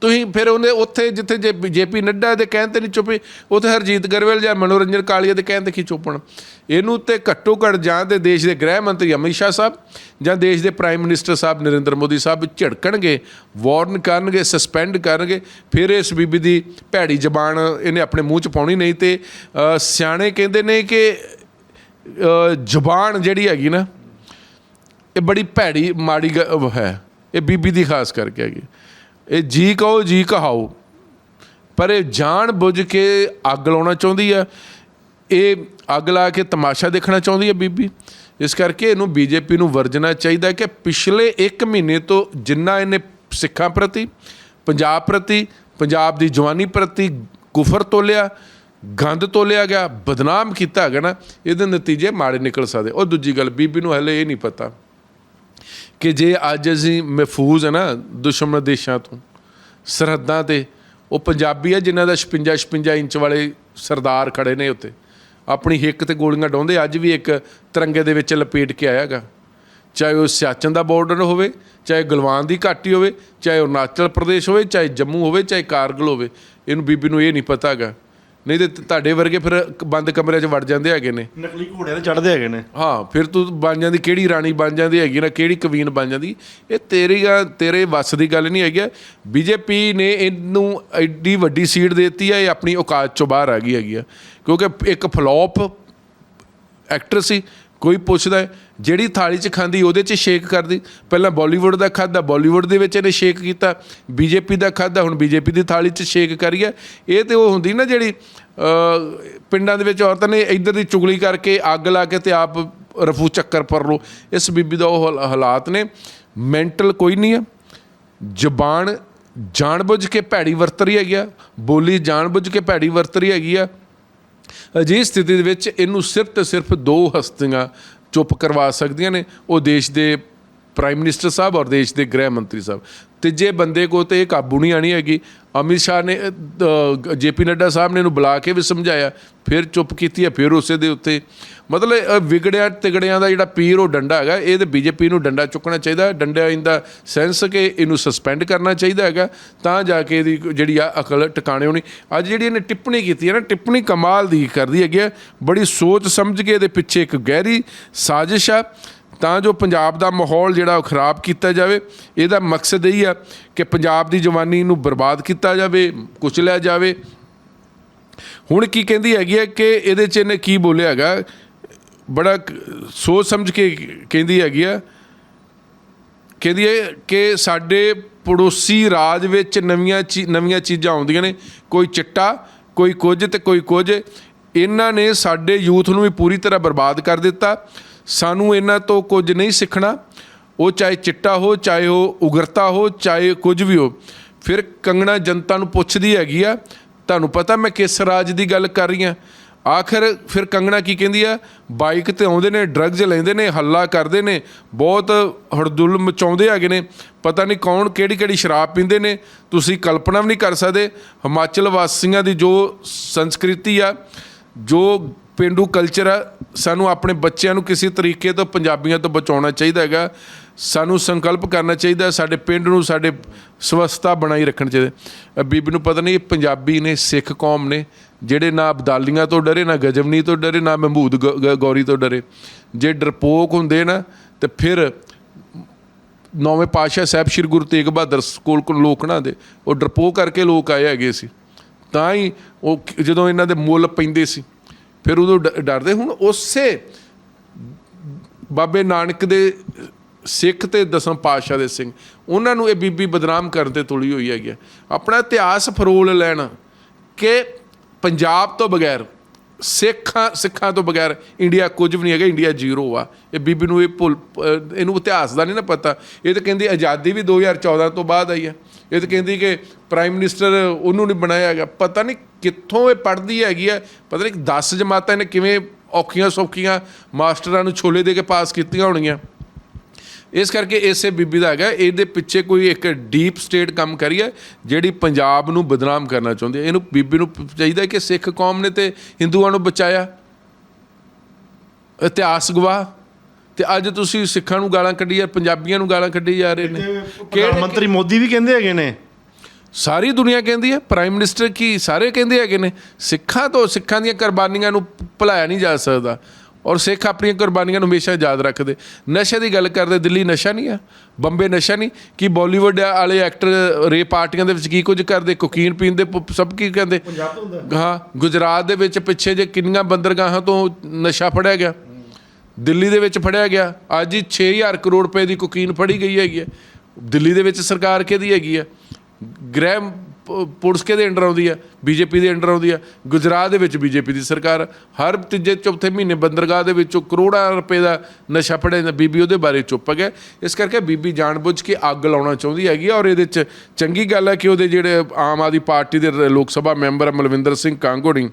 ਤੁਸੀਂ ਫਿਰ ਉਹਨੇ ਉੱਥੇ ਜਿੱਥੇ ਜੇ ਜੇਪੀ ਨੱਡਾ ਦੇ ਕਹਿਣ ਤੇ ਨਹੀਂ ਚੁੱਪੇ, ਉੱਥੇ ਹਰਜੀਤ ਗਰੇਵਾਲ ਜਾਂ ਮਨੋਰੰਜਨ ਕਾਲੀਆ ਦੇ ਕਹਿਣ ਤੇ ਕੀ ਚੁੱਪਣ? ਇਹਨੂੰ ਤੇ ਘੱਟੋ ਘੱਟ ਜਾਂ ਦੇ ਦੇਸ਼ ਦੇ ਗ੍ਰਹਿ ਮੰਤਰੀ ਅਮਿਤ ਸ਼ਾਹ ਸਾਹਿਬ ਜਾਂ ਦੇਸ਼ ਦੇ ਪ੍ਰਾਈਮ ਮਿਨਿਸਟਰ ਸਾਹਿਬ ਨਰਿੰਦਰ ਮੋਦੀ ਸਾਹਿਬ ਝੜਕਣਗੇ, ਵਾਰਨ ਕਰਨਗੇ, ਸਸਪੈਂਡ ਕਰਨਗੇ, ਫਿਰ ਇਸ ਬੀਬੀ ਦੀ ਭੈੜੀ ਜ਼ਬਾਨ ਇਹਨੇ ਆਪਣੇ ਮੂੰਹ 'ਚ ਪਾਉਣੀ ਨਹੀਂ ਤੇ ਸਿਆਣੇ ਕਹਿੰਦੇ ਨੇ ਕਿ ਜ਼ਬਾਨ ਜਿਹੜੀ ਹੈਗੀ ਨਾ, ਇਹ ਬੜੀ ਭੈੜੀ, ਮਾੜੀ ਗ- ਹੈ, ਇਹ ਬੀਬੀ ਦੀ ਖਾਸ ਕਰਕੇ ਹੈਗੀ। ਇਹ ਜੀ ਕਹੋ, ਜੀ ਕਹਾਓ। ਪਰ ਇਹ ਜਾਣ ਬੁੱਝ ਕੇ ਅੱਗ ਲਾਉਣਾ ਚਾਹੁੰਦੀ ਆ। ਇਹ ਅੱਗ ਲਾ ਕੇ ਤਮਾਸ਼ਾ ਦੇਖਣਾ ਚਾਹੁੰਦੀ ਆ ਬੀਬੀ। ਇਸ ਕਰਕੇ ਇਹਨੂੰ ਬੀਜੇਪੀ ਨੂੰ ਵਰਜਣਾ ਚਾਹੀਦਾ ਕਿ ਪਿਛਲੇ 1 ਮਹੀਨੇ ਤੋਂ ਜਿੰਨਾ ਇਹਨੇ ਸਿੱਖਾਂ ਪ੍ਰਤੀ, ਪੰਜਾਬ ਪ੍ਰਤੀ, ਪੰਜਾਬ ਦੀ ਜਵਾਨੀ ਪ੍ਰਤੀ ਕੁਫਰ ਤੋਲਿਆ, ਗੰਦ ਤੋਲਿਆ ਗਿਆ, ਬਦਨਾਮ ਕੀਤਾ ਗਿਆ ਨਾ, ਇਹਦੇ ਨਤੀਜੇ ਮਾੜੇ ਨਿਕਲ ਸਕਦੇ। ਉਹ ਦੂਜੀ ਗੱਲ, ਬੀਬੀ ਨੂੰ ਹਲੇ ਇਹ ਨਹੀਂ ਪਤਾ। ਕਿ ਜੇ ਅੱਜ ਅਸੀਂ ਮਹਿਫੂਜ਼ ਹੈ ਨਾ ਦੁਸ਼ਮਣ ਦੇਸ਼ਾਂ ਤੋਂ, ਸਰਹੱਦਾਂ ਤੇ, ਉਹ ਪੰਜਾਬੀ ਆ ਜਿਨ੍ਹਾਂ ਦਾ 56 56 ਇੰਚ ਵਾਲੇ ਸਰਦਾਰ ਖੜੇ ਨੇ ਉੱਤੇ। ਆਪਣੀ ਹਿੱਕ ਤੇ ਗੋਲੀਆਂ ਡਾਉਂਦੇ, ਅੱਜ ਵੀ ਇੱਕ ਤਿਰੰਗੇ ਦੇ ਵਿੱਚ ਲਪੇਟ ਕੇ ਆਇਆਗਾ ਚਾਹੇ ਉਹ ਸਿਆਚਨ ਦਾ ਬਾਰਡਰ ਹੋਵੇ, ਚਾਹੇ ਗਲਵਾਨ ਦੀ ਘਾਟੀ ਹੋਵੇ, ਚਾਹੇ ਅਰੁਣਾਚਲ ਪ੍ਰਦੇਸ਼ ਹੋਵੇ, ਚਾਹੇ ਜੰਮੂ ਹੋਵੇ, ਚਾਹੇ ਕਾਰਗਲ ਹੋਵੇ, ਇਹਨੂੰ ਬੀਬੀ ਨੂੰ ਇਹ ਨਹੀਂ ਪਤਾਗਾ ਨਹੀਂ ਤੇ ਤੁਹਾਡੇ ਵਰਗੇ ਫਿਰ ਬੰਦ ਕਮਰੇ 'ਚ ਵੜ ਜਾਂਦੇ ਹੈਗੇ ਨੇ। ਨਕਲੀ ਘੋੜਿਆਂ ਤੇ ਚੜਦੇ ਹੈਗੇ ਨੇ। ਹਾਂ ਫਿਰ ਤੂੰ ਬਣ ਜਾਂਦੀ ਕਿਹੜੀ ਰਾਣੀ ਬਣ ਜਾਂਦੀ ਹੈਗੀ ਨਾ ਕਿਹੜੀ ਕਵੀਨ ਬਣ ਜਾਂਦੀ? ਇਹ ਤੇਰੀ ਤੇਰੇ ਵੱਸ ਦੀ ਗੱਲ ਨਹੀਂ ਹੈਗੀ। ਬੀਜੇਪੀ ਨੇ ਇਹਨੂੰ ਐਡੀ ਵੱਡੀ ਸੀਟ ਦਿੱਤੀ ਹੈ ਇਹ ਆਪਣੀ ਔਕਾਤ ਚੋਂ ਬਾਹਰ ਆ ਗਈ ਹੈਗੀ ਆ। ਕਿਉਂਕਿ ਇੱਕ ਫਲॉप ਐਕਟਰ ਸੀ ਕੋਈ ਪੁੱਛਦਾ ਹੈ, ਜਿਹੜੀ ਥਾਲੀ 'ਚ ਖਾਂਦੀ ਉਹਦੇ 'ਚ ਸ਼ੇਕ ਕਰਦੀ। ਪਹਿਲਾਂ ਬਾਲੀਵੁੱਡ ਦਾ ਖਾਦਾ ਬਾਲੀਵੁੱਡ ਦੇ ਵਿੱਚ ਇਹਨੇ ਸ਼ੇਕ ਕੀਤਾ। ਬੀਜੇਪੀ ਦਾ ਖਾਦਾ ਹੁਣ ਬੀਜੇਪੀ ਦੀ ਥਾਲੀ 'ਚ ਸ਼ੇਕ ਕਰੀਏ ਇਹ ਤੇ ਉਹ ਹੁੰਦੀ ਨਾ ਜਿਹੜੀ ਪਿੰਡਾਂ ਦੇ ਵਿੱਚ ਔਰਤਾਂ ਨੇ ਇੱਧਰ ਦੀ ਚੁਗਲੀ ਕਰਕੇ ਅੱਗ ਲਾ ਕੇ ਤੇ ਆਪ ਰਫੂ ਚੱਕਰ ਪਰ ਲੋ ਇਸ ਬੀਬੀ ਦਾ ਉਹ ਹਾਲਾਤ ਨੇ। ਮੈਂਟਲ ਕੋਈ ਨਹੀਂ ਆ ਜ਼ਬਾਨ ਜਾਣਬੁੱਝ ਕੇ ਭੈੜੀ ਵਰਤ ਰਹੀ ਹੈਗੀ ਆ। ਬੋਲੀ ਜਾਣਬੁੱਝ ਕੇ ਭੈੜੀ ਵਰਤ ਰਹੀ ਹੈਗੀ ਆ। ਅਜਿਹੀ ਸਥਿਤੀ ਦੇ ਵਿੱਚ ਇਹਨੂੰ ਸਿਰਫ ਤੇ ਸਿਰਫ ਦੋ ਹਸਤੀਆਂ ਚੁੱਪ ਕਰਵਾ ਸਕਦੀਆਂ ਨੇ। ਉਹ ਦੇਸ਼ ਦੇ ਪ੍ਰਾਈਮ ਮਿਨਿਸਟਰ ਸਾਹਿਬ ਔਰ ਦੇਸ਼ ਦੇ ਗ੍ਰਹਿ ਮੰਤਰੀ ਸਾਹਿਬ। ਤੀਜੇ ਬੰਦੇ ਕੋ ਤੇ ਇਹ ਕਾਬੂ ਨਹੀਂ ਆਣੀ ਹੈਗੀ ਅਮਿਤ ਸ਼ਾਹ ਨੇ ਜੇਪੀ ਨੱਡਾ ਸਾਹਿਬ ਨੇ ਇਹਨੂੰ ਬੁਲਾ ਕੇ ਵੀ ਸਮਝਾਇਆ ਫਿਰ ਚੁੱਪ ਕੀਤੀ ਹੈ ਫਿਰ ਉਸੇ ਦੇ ਉੱਤੇ। ਮਤਲਬ ਅ, ਵਿਗੜਿਆ ਤਿਗੜਿਆਂ ਦਾ ਜਿਹੜਾ ਪੀਰ ਉਹ ਡੰਡਾ ਹੈਗਾ ਇਹ ਤੇ ਬੀਜੇਪੀ ਨੂੰ ਡੰਡਾ ਚੁੱਕਣਾ ਚਾਹੀਦਾ ਡੰਡਾ ਇੰਦਾ ਸੈਂਸ ਕਿ ਇਹਨੂੰ ਸਸਪੈਂਡ ਕਰਨਾ ਚਾਹੀਦਾ ਹੈਗਾ ਤਾਂ ਜਾ ਕੇ ਇਹਦੀ ਜਿਹੜੀ ਆ ਅਕਲ ਟਿਕਾਣੇ ਹੋਣੀ। ਅੱਜ ਜਿਹੜੀ ਇਹਨੇ ਟਿੱਪਣੀ ਕੀਤੀ ਹੈ ਨਾ ਟਿੱਪਣੀ ਕਮਾਲ ਦੀ ਕਰਦੀ ਹੈਗੀ ਹੈ ਬੜੀ ਸੋਚ ਸਮਝ ਕੇ ਇਹਦੇ ਪਿੱਛੇ ਇੱਕ ਗਹਿਰੀ ਸਾਜ਼ਿਸ਼ ਆ। ਤਾਂ ਜੋ ਪੰਜਾਬ ਦਾ ਮਾਹੌਲ ਜਿਹੜਾ ਉਹ ਖਰਾਬ ਕੀਤਾ ਜਾਵੇ। ਇਹਦਾ ਮਕਸਦ ਇਹੀ ਆ ਕਿ ਪੰਜਾਬ ਦੀ ਜਵਾਨੀ ਨੂੰ ਬਰਬਾਦ ਕੀਤਾ ਜਾਵੇ ਕੁਚਲਿਆ ਜਾਵੇ। ਹੁਣ ਕੀ ਕਹਿੰਦੀ ਹੈਗੀ ਹੈ ਕਿ ਇਹਦੇ 'ਚ ਇਹਨੇ ਕੀ ਬੋਲਿਆ ਹੈਗਾ? ਬੜਾ ਸੋਚ ਸਮਝ ਕੇ ਕਹਿੰਦੀ ਹੈਗੀ ਆ ਕਹਿੰਦੀ ਹੈ ਕਿ ਸਾਡੇ ਪੜੋਸੀ ਰਾਜ ਵਿੱਚ ਨਵੀਆਂ ਚੀ- ਨਵੀਆਂ ਚੀਜ਼ਾਂ ਆਉਂਦੀਆਂ ਨੇ। ਕੋਈ ਚਿੱਟਾ, ਕੋਈ ਕੁਝ ਤੇ ਕੋਈ ਕੁਝ। ਇਹਨਾਂ ਨੇ ਸਾਡੇ ਯੂਥ ਨੂੰ ਵੀ ਪੂਰੀ ਤਰ੍ਹਾਂ ਬਰਬਾਦ ਕਰ ਦਿੱਤਾ। ਸਾਨੂੰ ਇਹਨਾਂ ਤੋਂ ਕੁਝ ਨਹੀਂ ਸਿੱਖਣਾ। ਉਹ ਚਾਹੇ ਚਿੱਟਾ ਹੋ, ਚਾਹੇ ਉਹ ਉਗਰਤਾ ਹੋ, ਚਾਹੇ ਕੁਝ ਵੀ ਹੋ। ਫਿਰ ਕੰਗਣਾ ਜਨਤਾ ਨੂੰ ਪੁੱਛਦੀ ਹੈਗੀ ਆ, ਤੁਹਾਨੂੰ ਪਤਾ ਮੈਂ ਕਿਸ ਰਾਜ ਦੀ ਗੱਲ ਕਰ ਰਹੀ ਹਾਂ? ਆਖਰ ਫਿਰ ਕੰਗਣਾ ਕੀ ਕਹਿੰਦੀ ਆ, ਬਾਈਕ ਤੇ ਆਉਂਦੇ ਨੇ ਡਰੱਗਸ ਲੈਂਦੇ ਨੇ, ਹੱਲਾ ਕਰਦੇ ਨੇ, ਬਹੁਤ ਹੜਦੁਲ ਮਚਾਉਂਦੇ ਹੈਗੇ ਨੇ। ਪਤਾ ਨਹੀਂ ਕੌਣ ਕਿਹੜੀ ਕਿਹੜੀ ਸ਼ਰਾਬ ਪੀਂਦੇ ਨੇ। ਤੁਸੀਂ ਕਲਪਨਾ ਵੀ ਨਹੀਂ ਕਰ ਸਕਦੇ, ਹਿਮਾਚਲ ਵਾਸੀਆਂ ਦੀ ਜੋ ਸੰਸਕ੍ਰਿਤੀ ਆ, ਜੋ ਪਿੰਡੂ ਕਲਚਰ ਆ ਸਾਨੂੰ ਆਪਣੇ ਬੱਚਿਆਂ ਨੂੰ ਕਿਸੇ ਤਰੀਕੇ ਤੋਂ ਪੰਜਾਬੀਆਂ ਤੋਂ ਬਚਾਉਣਾ ਚਾਹੀਦਾ ਹੈਗਾ। ਸਾਨੂੰ ਸੰਕਲਪ ਕਰਨਾ ਚਾਹੀਦਾ, ਸਾਡੇ ਪਿੰਡ ਨੂੰ, ਸਾਡੇ ਸਵਸਥਤਾ ਬਣਾਈ ਰੱਖਣ ਚਾਹੀਦਾ। ਬੀਬੀ ਨੂੰ ਪਤਾ ਨਹੀਂ ਪੰਜਾਬੀ ਨੇ, ਸਿੱਖ ਕੌਮ ਨੇ, ਜਿਹੜੇ ਨਾ ਅਬਦਾਲੀਆਂ ਤੋਂ ਡਰੇ, ਨਾ ਗਜ਼ਮਨੀ ਤੋਂ ਡਰੇ, ਨਾ ਮਹਿਮੂਦ ਗ- ਗ- ਗੌਰੀ ਤੋਂ ਡਰੇ। ਜੇ ਡਰਪੋਕ ਹੁੰਦੇ ਨਾ, ਤੇ ਫਿਰ ਨੌਵੇਂ ਪਾਤਸ਼ਾਹ ਸਾਹਿਬ ਸ੍ਰੀ ਗੁਰੂ ਤੇਗ ਬਹਾਦਰ ਕੋਲ ਕੋਲ ਲੋਕ ਨਾ ਦੇ ਉਹ ਡਰਪੋਕ ਕਰਕੇ ਲੋਕ ਆਏ ਹੈਗੇ ਸੀ। ਤਾਂ ਹੀ ਉਹ ਜਦੋਂ ਇਹਨਾਂ ਦੇ ਮੁੱਲ ਪੈਂਦੇ ਸੀ। ਫਿਰ ਉਦੋਂ ਡ- ਡਰਦੇ ਹੁਣ ਉਸੇ ਬਾਬੇ ਨਾਨਕ ਦੇ ਸਿੱਖ ਤੇ ਦਸਮ ਪਾਤਸ਼ਾਹ ਦੇ ਸਿੰਘ, ਉਹਨਾਂ ਨੂੰ ਇਹ ਬੀਬੀ ਬਦਨਾਮ ਕਰਨ ਤੇ ਤੁਲੀ ਹੋਈ ਹੈਗੀ ਹੈ। ਆਪਣਾ ਇਤਿਹਾਸ ਫਰੋਲ ਲੈਣ ਕਿ ਪੰਜਾਬ ਤੋਂ ਬਗੈਰ, ਸਿੱਖਾਂ ਸਿੱਖਾਂ ਤੋਂ ਬਗੈਰ ਇੰਡੀਆ ਕੁਝ ਵੀ ਨਹੀਂ ਹੈਗਾ, ਇੰਡੀਆ ਜ਼ੀਰੋ ਆ। ਇਹ ਬੀਬੀ ਨੂੰ ਇਹ ਭੁੱਲ ਇਹਨੂੰ ਇਤਿਹਾਸ ਦਾ ਨਹੀਂ ਨਾ ਪਤਾ। ਇਹ ਤਾਂ ਕਹਿੰਦੀ ਆਜ਼ਾਦੀ ਵੀ 2014 ਤੋਂ ਬਾਅਦ ਆਈ ਹੈ ਇਹ ਤਾਂ ਕਹਿੰਦੀ ਕਿ ਪ੍ਰਾਈਮ ਮਿਨਿਸਟਰ ਉਹਨੂੰ ਨਹੀਂ ਬਣਾਇਆ ਹੈਗਾ। ਪਤਾ ਨਹੀਂ ਕਿੱਥੋਂ ਇਹ ਪੜ੍ਹਦੀ ਹੈਗੀ ਹੈ ਪਤਾ ਨਹੀਂ 10 ਜਮਾਤਾਂ ਨੇ ਕਿਵੇਂ ਔਖੀਆਂ ਸੌਖੀਆਂ ਮਾਸਟਰਾਂ ਨੂੰ ਛੋਲੇ ਦੇ ਕੇ ਪਾਸ ਕੀਤੀਆਂ ਹੋਣਗੀਆਂ। ਇਸ ਕਰਕੇ ਇਸੇ ਬੀਬੀ ਦਾ ਹੈਗਾ। ਇਹਦੇ ਪਿੱਛੇ ਕੋਈ ਇੱਕ ਡੀਪ ਸਟੇਟ ਕੰਮ ਕਰੀ ਹੈ ਜਿਹੜੀ ਪੰਜਾਬ ਨੂੰ ਬਦਨਾਮ ਕਰਨਾ ਚਾਹੁੰਦੀ ਹੈ ਇਹਨੂੰ ਬੀਬੀ ਨੂੰ ਚਾਹੀਦਾ ਕਿ ਸਿੱਖ ਕੌਮ ਨੇ ਤੇ ਹਿੰਦੂਆਂ ਨੂੰ ਬਚਾਇਆ। ਇਤਿਹਾਸ ਗਵਾਹ। ਤੇ ਅੱਜ ਤੁਸੀਂ ਸਿੱਖਾਂ ਨੂੰ ਗਾਲਾਂ ਕੱਢੀ ਜਾ ਪੰਜਾਬੀਆਂ ਨੂੰ ਗਾਲਾਂ ਕੱਢੀ ਜਾ ਰਹੇ ਨੇ। ਪ੍ਰਧਾਨ ਮੰਤਰੀ ਮੋਦੀ ਵੀ ਕਹਿੰਦੇ ਹੈਗੇ ਨੇ। ਸਾਰੀ ਦੁਨੀਆ ਕਹਿੰਦੀ ਹੈ ਪ੍ਰਾਈਮ ਮਿਨਿਸਟਰ ਕੀ ਸਾਰੇ ਕਹਿੰਦੇ ਹੈਗੇ ਨੇ। ਸਿੱਖਾਂ ਤੋਂ ਸਿੱਖਾਂ ਦੀਆਂ ਕੁਰਬਾਨੀਆਂ ਨੂੰ ਭੁਲਾਇਆ ਨਹੀਂ ਜਾ ਸਕਦਾ। ਔਰ ਸਿੱਖ ਆਪਣੀਆਂ ਕੁਰਬਾਨੀਆਂ ਨੂੰ ਹਮੇਸ਼ਾ ਯਾਦ ਰੱਖਦੇ। ਨਸ਼ੇ ਦੀ ਗੱਲ ਕਰਦੇ ਦਿੱਲੀ ਨਸ਼ਾ ਨਹੀਂ ਆ ਬੰਬੇ ਨਸ਼ਾ ਨਹੀਂ। ਕਿ ਬਾਲੀਵੁੱਡ ਵਾਲੇ ਐਕਟਰ ਰੇ ਪਾਰਟੀਆਂ ਦੇ ਵਿੱਚ ਕੀ ਕੁਝ ਕਰਦੇ ਕੋਕੀਨ ਪੀਂਦੇ ਸਭ ਕੀ ਕਹਿੰਦੇ? ਪੰਜਾਬ ਤੋਂ ਹੁੰਦਾ। ਹਾਂ ਗੁਜਰਾਤ ਦੇ ਵਿੱਚ ਪਿੱਛੇ ਜੇ ਕਿੰਨੀਆਂ ਬੰਦਰਗਾਹਾਂ ਤੋਂ ਨਸ਼ਾ ਫੜਿਆ ਗਿਆ। ਦਿੱਲੀ ਦੇ ਵਿੱਚ ਫੜਿਆ ਗਿਆ। ਅੱਜ ਹੀ 6000 ਕਰੋੜ ਰੁਪਏ ਦੀ ਕੋਕੀਨ ਫੜੀ ਗਈ ਹੈਗੀ ਹੈ। ਦਿੱਲੀ ਦੇ ਵਿੱਚ ਸਰਕਾਰ ਕਿਹਦੀ ਹੈਗੀ ਹੈ? ਗ੍ਰਹਿ ਪੁਲਿਸ ਕਿਹਦੇ ਅੰਡਰ ਆਉਂਦੀ ਹੈ? ਬੀਜੇਪੀ ਦੇ ਅੰਡਰ ਆਉਂਦੀ ਹੈ। ਗੁਜਰਾਤ ਦੇ ਵਿੱਚ ਬੀਜੇਪੀ ਦੀ ਸਰਕਾਰ ਹਰ ਤੀਜੇ ਚੌਥੇ ਮਹੀਨੇ ਬੰਦਰਗਾਹ ਦੇ ਵਿੱਚੋਂ ਕਰੋੜਾਂ ਰੁਪਏ ਦਾ ਨਸ਼ਾ ਫੜਿਆ ਜਾਂਦਾ। ਬੀਬੀ ਉਹਦੇ ਬਾਰੇ ਚੁੱਪ ਗਿਆ ਇਸ ਕਰਕੇ ਬੀਬੀ ਜਾਣਬੁੱਝ ਕੇ ਅੱਗ ਲਾਉਣਾ ਚਾਹੁੰਦੀ ਹੈਗੀ ਹੈ ਔਰ ਇਹਦੇ 'ਚ ਚੰਗੀ ਗੱਲ ਹੈ ਕਿ ਉਹਦੇ ਜਿਹੜੇ ਆਮ ਆਦਮੀ ਪਾਰਟੀ ਦੇ ਰ- ਲੋਕ ਸਭਾ ਮੈਂਬਰ ਮਲਵਿੰਦਰ ਸਿੰਘ ਕਾਂਗੋੜੀ,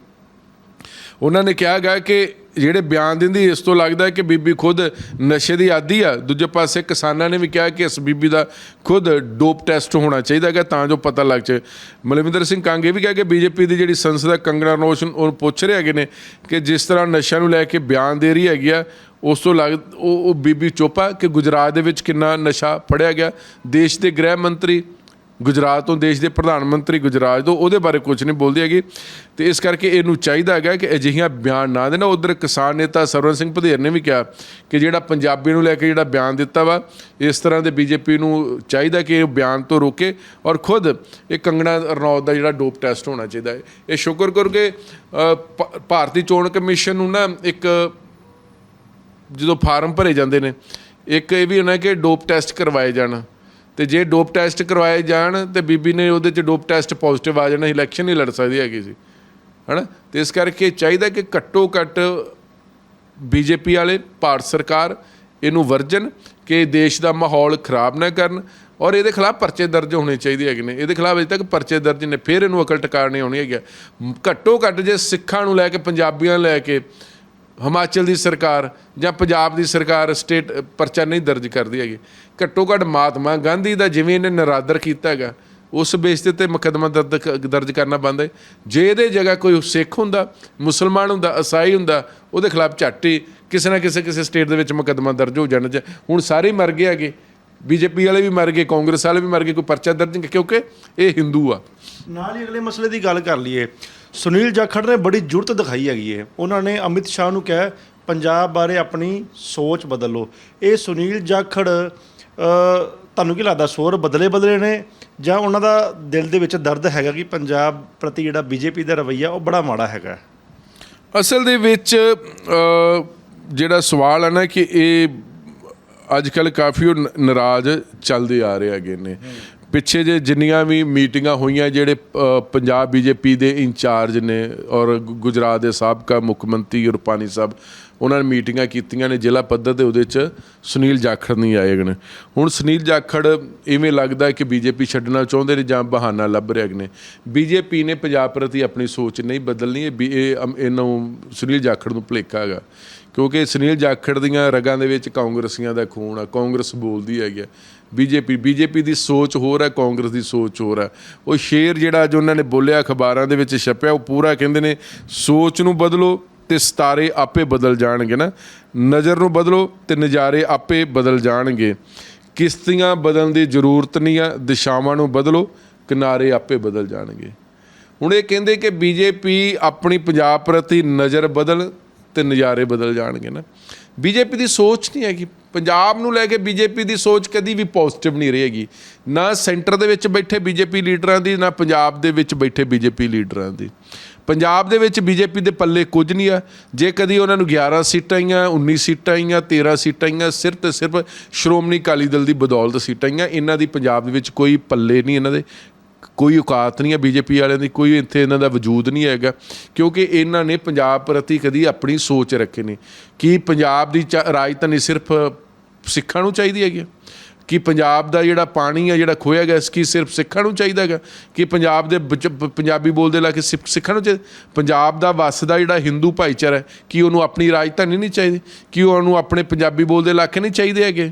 ਉਹਨਾਂ ਨੇ ਕਿਹਾ ਗਿਆ ਕਿ ਜਿਹੜੇ ਬਿਆਨ ਦਿੰਦੀ, ਇਸ ਤੋਂ ਲੱਗਦਾ ਕਿ ਬੀਬੀ ਖੁਦ ਨਸ਼ੇ ਦੀ ਆਦੀ ਆ। ਦੂਜੇ ਪਾਸੇ ਕਿਸਾਨਾਂ ਨੇ ਵੀ ਕਿਹਾ ਕਿ ਇਸ ਬੀਬੀ ਦਾ ਖੁਦ ਡੋਪ ਟੈਸਟ ਹੋਣਾ ਚਾਹੀਦਾ ਹੈਗਾ ਤਾਂ ਜੋ ਪਤਾ ਲੱਗ ਜਾਏ। ਮਲਵਿੰਦਰ ਸਿੰਘ ਕੰਗ ਇਹ ਵੀ ਕਿਹਾ ਕਿ ਬੀਜੇਪੀ ਦੀ ਜਿਹੜੀ ਸੰਸਦ ਹੈ ਕੰਗਣਾ ਰੋਸ਼ਨ ਉਹ ਪੁੱਛ ਰਹੇ ਹੈਗੇ ਨੇ ਕਿ ਜਿਸ ਤਰ੍ਹਾਂ ਨਸ਼ਿਆਂ ਨੂੰ ਲੈ ਕੇ ਬਿਆਨ ਦੇ ਰਹੀ ਹੈਗੀ ਆ, ਉਸ ਤੋਂ ਲੱਗ ਉਹ ਉਹ ਬੀਬੀ ਚੋਪਾ ਕਿ ਗੁਜਰਾਤ ਦੇ ਵਿੱਚ ਕਿੰਨਾ ਨਸ਼ਾ ਫੜਿਆ ਗਿਆ। ਦੇਸ਼ ਦੇ ਗ੍ਰਹਿ ਮੰਤਰੀ ਗੁਜਰਾਤ ਤੋਂ ਦੇਸ਼ ਦੇ ਪ੍ਰਧਾਨ ਮੰਤਰੀ ਗੁਜਰਾਤ ਤੋਂ, ਉਹਦੇ ਬਾਰੇ ਕੁਝ ਨਹੀਂ ਬੋਲਦੇ ਹੈਗੇ। ਤੇ ਇਸ ਕਰਕੇ ਇਹਨੂੰ ਚਾਹੀਦਾ ਹੈਗਾ ਕਿ ਅਜਿਹੀਆਂ ਬਿਆਨ ਨਾ ਦੇਣਾ। ਉਧਰ ਕਿਸਾਨ ਨੇਤਾ ਸਰਵਨ ਸਿੰਘ ਭਦੇਰ ਨੇ ਵੀ ਕਿਹਾ ਕਿ ਜਿਹੜਾ ਪੰਜਾਬੀ ਨੂੰ ਲੈ ਕੇ ਜਿਹੜਾ ਬਿਆਨ ਦਿੱਤਾ ਵਾ, ਇਸ ਤਰ੍ਹਾਂ ਦੇ ਬੀਜੇਪੀ ਨੂੰ ਚਾਹੀਦਾ ਕਿ ਇਹ ਬਿਆਨ ਤੋਂ ਰੋਕੇ ਔਰ ਖੁਦ ਇਹ ਕੰਗਣਾ ਰਣੌਤ ਦਾ ਜਿਹੜਾ ਡੋਪ ਟੈਸਟ ਹੋਣਾ ਚਾਹੀਦਾ ਹੈ। ਇਹ ਸ਼ੁਕਰ ਕਰੋ ਕਿ ਭਾਰਤੀ ਚੋਣ ਕਮਿਸ਼ਨ ਨੂੰ ਨਾ ਇੱਕ ਜਦੋਂ ਫਾਰਮ ਭਰੇ ਜਾਂਦੇ ਨੇ, ਇੱਕ ਇਹ ਵੀ ਹੁੰਦਾ ਕਿ ਡੋਪ ਟੈਸਟ ਕਰਵਾਏ ਜਾਣ। ਤੇ ਜੇ ਡੋਪ ਟੈਸਟ ਕਰਵਾਏ ਜਾਣ ਤੇ ਬੀਬੀ ਨੇ ਉਹਦੇ ਚ ਡੋਪ ਟੈਸਟ ਪੋਜ਼ਿਟਿਵ ਆ ਜਾਣਾ ਇਲੈਕਸ਼ਨ ਨਹੀਂ ਲੜ ਸਕਦੀ ਹੈਗੀ ਸੀ। ਹਨਾ? ਤੇ ਇਸ ਕਰਕੇ ਚਾਹੀਦਾ ਕਿ ਘੱਟੋ ਘੱਟ ਬੀਜੇਪੀ ਵਾਲੇ, ਭਾਰਤ ਸਰਕਾਰ ਇਹਨੂੰ ਵਰਜਨ ਕਿ ਦੇਸ਼ ਦਾ ਮਾਹੌਲ ਖਰਾਬ ਨਾ ਕਰਨ ਔਰ ਇਹਦੇ ਖਿਲਾਫ ਪਰਚੇ ਦਰਜ ਹੋਣੇ ਚਾਹੀਦੇ ਹੈਗੇ ਨੇ। ਇਹਦੇ ਖਿਲਾਫ ਅਜੇ ਤੱਕ ਪਰਚੇ ਦਰਜ ਨੇ, ਫਿਰ ਇਹਨੂੰ ਅਕਲ ਟਿਕਾਣੇ ਆਉਣੀ ਹੈਗੀ ਆ। ਘੱਟੋ ਘੱਟ ਜੇ ਸਿੱਖਾਂ ਨੂੰ ਲੈ ਕੇ, ਪੰਜਾਬੀਆਂ ਲੈ ਕੇ ਹਿਮਾਚਲ ਦੀ ਸਰਕਾਰ ਜਾਂ ਪੰਜਾਬ ਦੀ ਸਰਕਾਰ ਸਟੇਟ ਪਰਚਾ ਨਹੀਂ ਦਰਜ ਕਰਦੀ ਹੈਗੀ। ਘੱਟੋ ਘੱਟ ਮਹਾਤਮਾ ਗਾਂਧੀ ਦਾ ਜਿਵੇਂ ਇਹਨੇ ਨਰਾਦਰ ਕੀਤਾ ਹੈਗਾ, ਉਸ ਬੇਸ ਦੇ 'ਤੇ ਮੁਕੱਦਮਾ ਦਰਜ ਕ- ਦਰਜ ਕਰਨਾ ਬੰਦ ਹੈ। ਜੇ ਇਹਦੇ ਜਗ੍ਹਾ ਕੋਈ ਸਿੱਖ ਹੁੰਦਾ, ਮੁਸਲਮਾਨ ਹੁੰਦਾ ਈਸਾਈ ਹੁੰਦਾ, ਉਹਦੇ ਖਿਲਾਫ ਝੱਟ ਹੀ ਕਿਸੇ ਨਾ ਕਿਸੇ ਕਿਸੇ ਸਟੇਟ ਦੇ ਵਿੱਚ ਮੁਕੱਦਮਾ ਦਰਜ ਹੋ ਜਾਣਾ ਚਾਹੀਦਾ ਹੁਣ ਸਾਰੇ ਮਰ ਗਏ ਹੈਗੇ, ਬੀਜੇਪੀ ਵਾਲੇ ਵੀ ਮਰ ਗਏ, ਕਾਂਗਰਸ ਵਾਲੇ ਵੀ ਮਰ ਗਏ, ਕੋਈ ਪਰਚਾ ਦਰਜ ਨਹੀਂ, ਕਿਉਂਕਿ ਇਹ ਹਿੰਦੂ ਆ। ਨਾਲ ਹੀ ਅਗਲੇ ਮਸਲੇ ਦੀ ਗੱਲ ਕਰ ਲਈਏ। ਸੁਨੀਲ ਜਾਖੜ ਨੇ ਬੜੀ ਜੁਰਤ ਦਿਖਾਈ ਹੈਗੀ ਹੈ ਉਹਨਾਂ ਨੇ ਅਮਿਤ ਸ਼ਾਹ ਨੂੰ ਕਿਹਾ, ਪੰਜਾਬ ਬਾਰੇ ਆਪਣੀ ਸੋਚ ਬਦਲੋ। ਇਹ ਸੁਨੀਲ ਜਾਖੜ ਤੁਹਾਨੂੰ ਕੀ ਲੱਗਦਾ, ਸੋਰ ਬਦਲੇ ਬਦਲੇ ਨੇ ਜਾਂ ਉਹਨਾਂ ਦਾ ਦਿਲ ਦੇ ਵਿੱਚ ਦਰਦ ਹੈਗਾ ਕਿ ਪੰਜਾਬ ਪ੍ਰਤੀ ਜਿਹੜਾ ਬੀਜੇਪੀ ਦਾ ਰਵੱਈਆ, ਉਹ ਬੜਾ ਮਾੜਾ ਹੈਗਾ? ਅਸਲ ਦੇ ਵਿੱਚ ਜਿਹੜਾ ਸਵਾਲ ਹੈ ਨਾ ਕਿ ਇਹ ਅੱਜ ਕੱਲ ਕਾਫੀ ਉਹ ਨ- ਨਾਰਾਜ਼ ਚੱਲਦੇ ਆ ਰਹੇ ਹੈਗੇ ਨੇ। ਪਿੱਛੇ ਜੇ ਜਿੰਨੀਆਂ ਵੀ ਮੀਟਿੰਗਾਂ ਹੋਈਆਂ ਜਿਹੜੇ ਅ, ਪੰਜਾਬ ਬੀਜੇਪੀ ਦੇ ਇੰਚਾਰਜ ਨੇ ਔਰ ਗੁਜਰਾਤ ਦੇ ਸਾਬਕਾ ਮੁੱਖ ਮੰਤਰੀ ਰੂਪਾਨੀ ਸਾਹਿਬ ਉਹਨਾਂ ਨੇ ਮੀਟਿੰਗਾਂ ਕੀਤੀਆਂ ਨੇ ਜ਼ਿਲ੍ਹਾ ਪੱਧਰ ਤੇ ਉਹਦੇ 'ਚ ਸੁਨੀਲ ਜਾਖੜ ਨਹੀਂ ਆਏ ਹੈਗੇ ਹੁਣ ਸੁਨੀਲ ਜਾਖੜ ਇਵੇਂ ਲੱਗਦਾ ਹੈ ਕਿ ਬੀਜੇਪੀ ਛੱਡਣਾ ਚਾਹੁੰਦੇ ਨੇ ਜਾਂ ਬਹਾਨਾ ਲੱਭ ਰਹੇ ਹੈਗੇ ਨੇ। ਬੀਜੇਪੀ ਨੇ ਪੰਜਾਬ ਪ੍ਰਤੀ ਆਪਣੀ ਸੋਚ ਨਹੀਂ ਬਦਲਣੀ ਇਹ ਬੀ- ਇਹਨੂੰ ਸੁਨੀਲ ਜਾਖੜ ਨੂੰ ਭੁਲੇਖਾ ਹੈਗਾ। ਕਿਉਂਕਿ ਸੁਨੀਲ ਜਾਖੜ ਦੀਆਂ ਰਗਾਂ ਦੇ ਵਿੱਚ ਕਾਂਗਰਸੀਆਂ ਦਾ ਖੂਨ ਆ ਕਾਂਗਰਸ ਬੋਲਦੀ ਹੈਗੀ ਆ। ਬੀਜੇਪੀ ਬੀਜੇਪੀ ਦੀ ਸੋਚ ਹੋਰ ਹੈ, ਕਾਂਗਰਸ ਦੀ ਸੋਚ ਹੋਰ ਹੈ। ਉਹ ਸ਼ੇਰ ਜਿਹੜਾ ਅੱਜ ਉਹਨਾਂ ਨੇ ਬੋਲਿਆ ਅਖਬਾਰਾਂ ਦੇ ਵਿੱਚ ਛਪਿਆ, ਉਹ ਪੂਰਾ ਕਹਿੰਦੇ ਨੇ, ਸੋਚ ਨੂੰ ਬਦਲੋ ਤੇ ਸਤਾਰੇ ਆਪੇ ਬਦਲ ਜਾਣਗੇ ਨਾ। ਨਜ਼ਰ ਨੂੰ ਬਦਲੋ ਤੇ ਨਜ਼ਾਰੇ ਆਪੇ ਬਦਲ ਜਾਣਗੇ। ਕਿਸ਼ਤੀਆਂ ਬਦਲਣ ਦੀ ਜ਼ਰੂਰਤ ਨਹੀਂ ਆ, ਦਿਸ਼ਾਵਾਂ ਨੂੰ ਬਦਲੋ, ਕਿਨਾਰੇ ਆਪੇ ਬਦਲ ਜਾਣਗੇ। ਹੁਣ ਇਹ ਕਹਿੰਦੇ ਕਿ ਬੀਜੇਪੀ ਆਪਣੀ ਪੰਜਾਬ ਪ੍ਰਤੀ ਨਜ਼ਰ ਬਦਲ ਤੇ ਨਜ਼ਾਰੇ ਬਦਲ ਜਾਣਗੇ ਨਾ। ਬੀਜੇਪੀ ਦੀ ਸੋਚ ਨਹੀਂ ਹੈਗੀ। ਪੰਜਾਬ ਨੂੰ ਲੈ ਕੇ ਬੀਜੇਪੀ ਦੀ ਸੋਚ ਕਦੀ ਵੀ ਪੋਜ਼ਿਟਿਵ ਨਹੀਂ ਰਹੇਗੀ। ਨਾ ਸੈਂਟਰ ਦੇ ਵਿੱਚ ਬੈਠੇ ਬੀਜੇਪੀ ਲੀਡਰਾਂ ਦੀ, ਨਾ ਪੰਜਾਬ ਦੇ ਵਿੱਚ ਬੈਠੇ ਬੀਜੇਪੀ ਲੀਡਰਾਂ ਦੀ। ਪੰਜਾਬ ਦੇ ਵਿੱਚ ਬੀਜੇਪੀ ਦੇ ਪੱਲੇ ਕੁਝ ਨਹੀਂ ਆ। ਜੇ ਕਦੀ ਉਹਨਾਂ ਨੂੰ 11 ਸੀਟਾਂ ਆਈਆਂ 19 ਸੀਟਾਂ ਆਈਆਂ 13 ਸੀਟਾਂ ਆਈਆਂ, ਸਿਰਫ ਤੇ ਸਿਰਫ ਸ਼੍ਰੋਮਣੀ ਅਕਾਲੀ ਦਲ ਦੀ ਬਦੌਲਤ ਸੀਟਾਂ ਆਈਆਂ, ਇਹਨਾਂ ਦੀ ਪੰਜਾਬ ਦੇ ਵਿੱਚ ਕੋਈ ਪੱਲੇ ਨਹੀਂ ਇਹਨਾਂ ਦੇ। ਕੋਈ ਔਕਾਤ ਨਹੀਂ ਹੈ, ਬੀਜੇਪੀ ਵਾਲਿਆਂ ਦੀ ਕੋਈ ਇੱਥੇ ਇਹਨਾਂ ਦਾ ਵਜੂਦ ਨਹੀਂ ਹੈਗਾ, ਕਿਉਂਕਿ ਇਹਨਾਂ ਨੇ ਪੰਜਾਬ ਪ੍ਰਤੀ ਕਦੀ ਆਪਣੀ ਸੋਚ ਰੱਖੀ ਨਹੀਂ। ਕਿ ਪੰਜਾਬ ਦੀ ਚਾ- ਰਾਜਧਾਨੀ ਸਿਰਫ ਸਿੱਖਾਂ ਨੂੰ ਚਾਹੀਦੀ ਹੈਗੀ ਹੈ? ਕਿ ਪੰਜਾਬ ਦਾ ਜਿਹੜਾ ਪਾਣੀ ਹੈ ਜਿਹੜਾ ਖੋਇਆ ਗਿਆ, ਇਸ ਕੀ ਸਿਰਫ ਸਿੱਖਾਂ ਨੂੰ ਚਾਹੀਦਾ ਹੈਗਾ? ਕਿ ਪੰਜਾਬ ਦੇ ਵਿੱਚ ਪੰਜਾਬੀ ਬੋਲਦੇ ਇਲਾਕੇ ਸਿ- ਸਿੱਖਾਂ ਨੂੰ ਚਾਹੀਦਾ ਪੰਜਾਬ ਦਾ ਵਸਦਾ ਜਿਹੜਾ ਹਿੰਦੂ ਭਾਈਚਾਰਾ ਹੈ, ਕਿ ਉਹਨੂੰ ਆਪਣੀ ਰਾਜਧਾਨੀ ਨਹੀਂ ਚਾਹੀਦੀ? ਕਿ ਉਹਨੂੰ ਆਪਣੇ ਪੰਜਾਬੀ ਬੋਲਦੇ ਇਲਾਕੇ ਨਹੀਂ ਚਾਹੀਦੇ ਹੈਗੇ?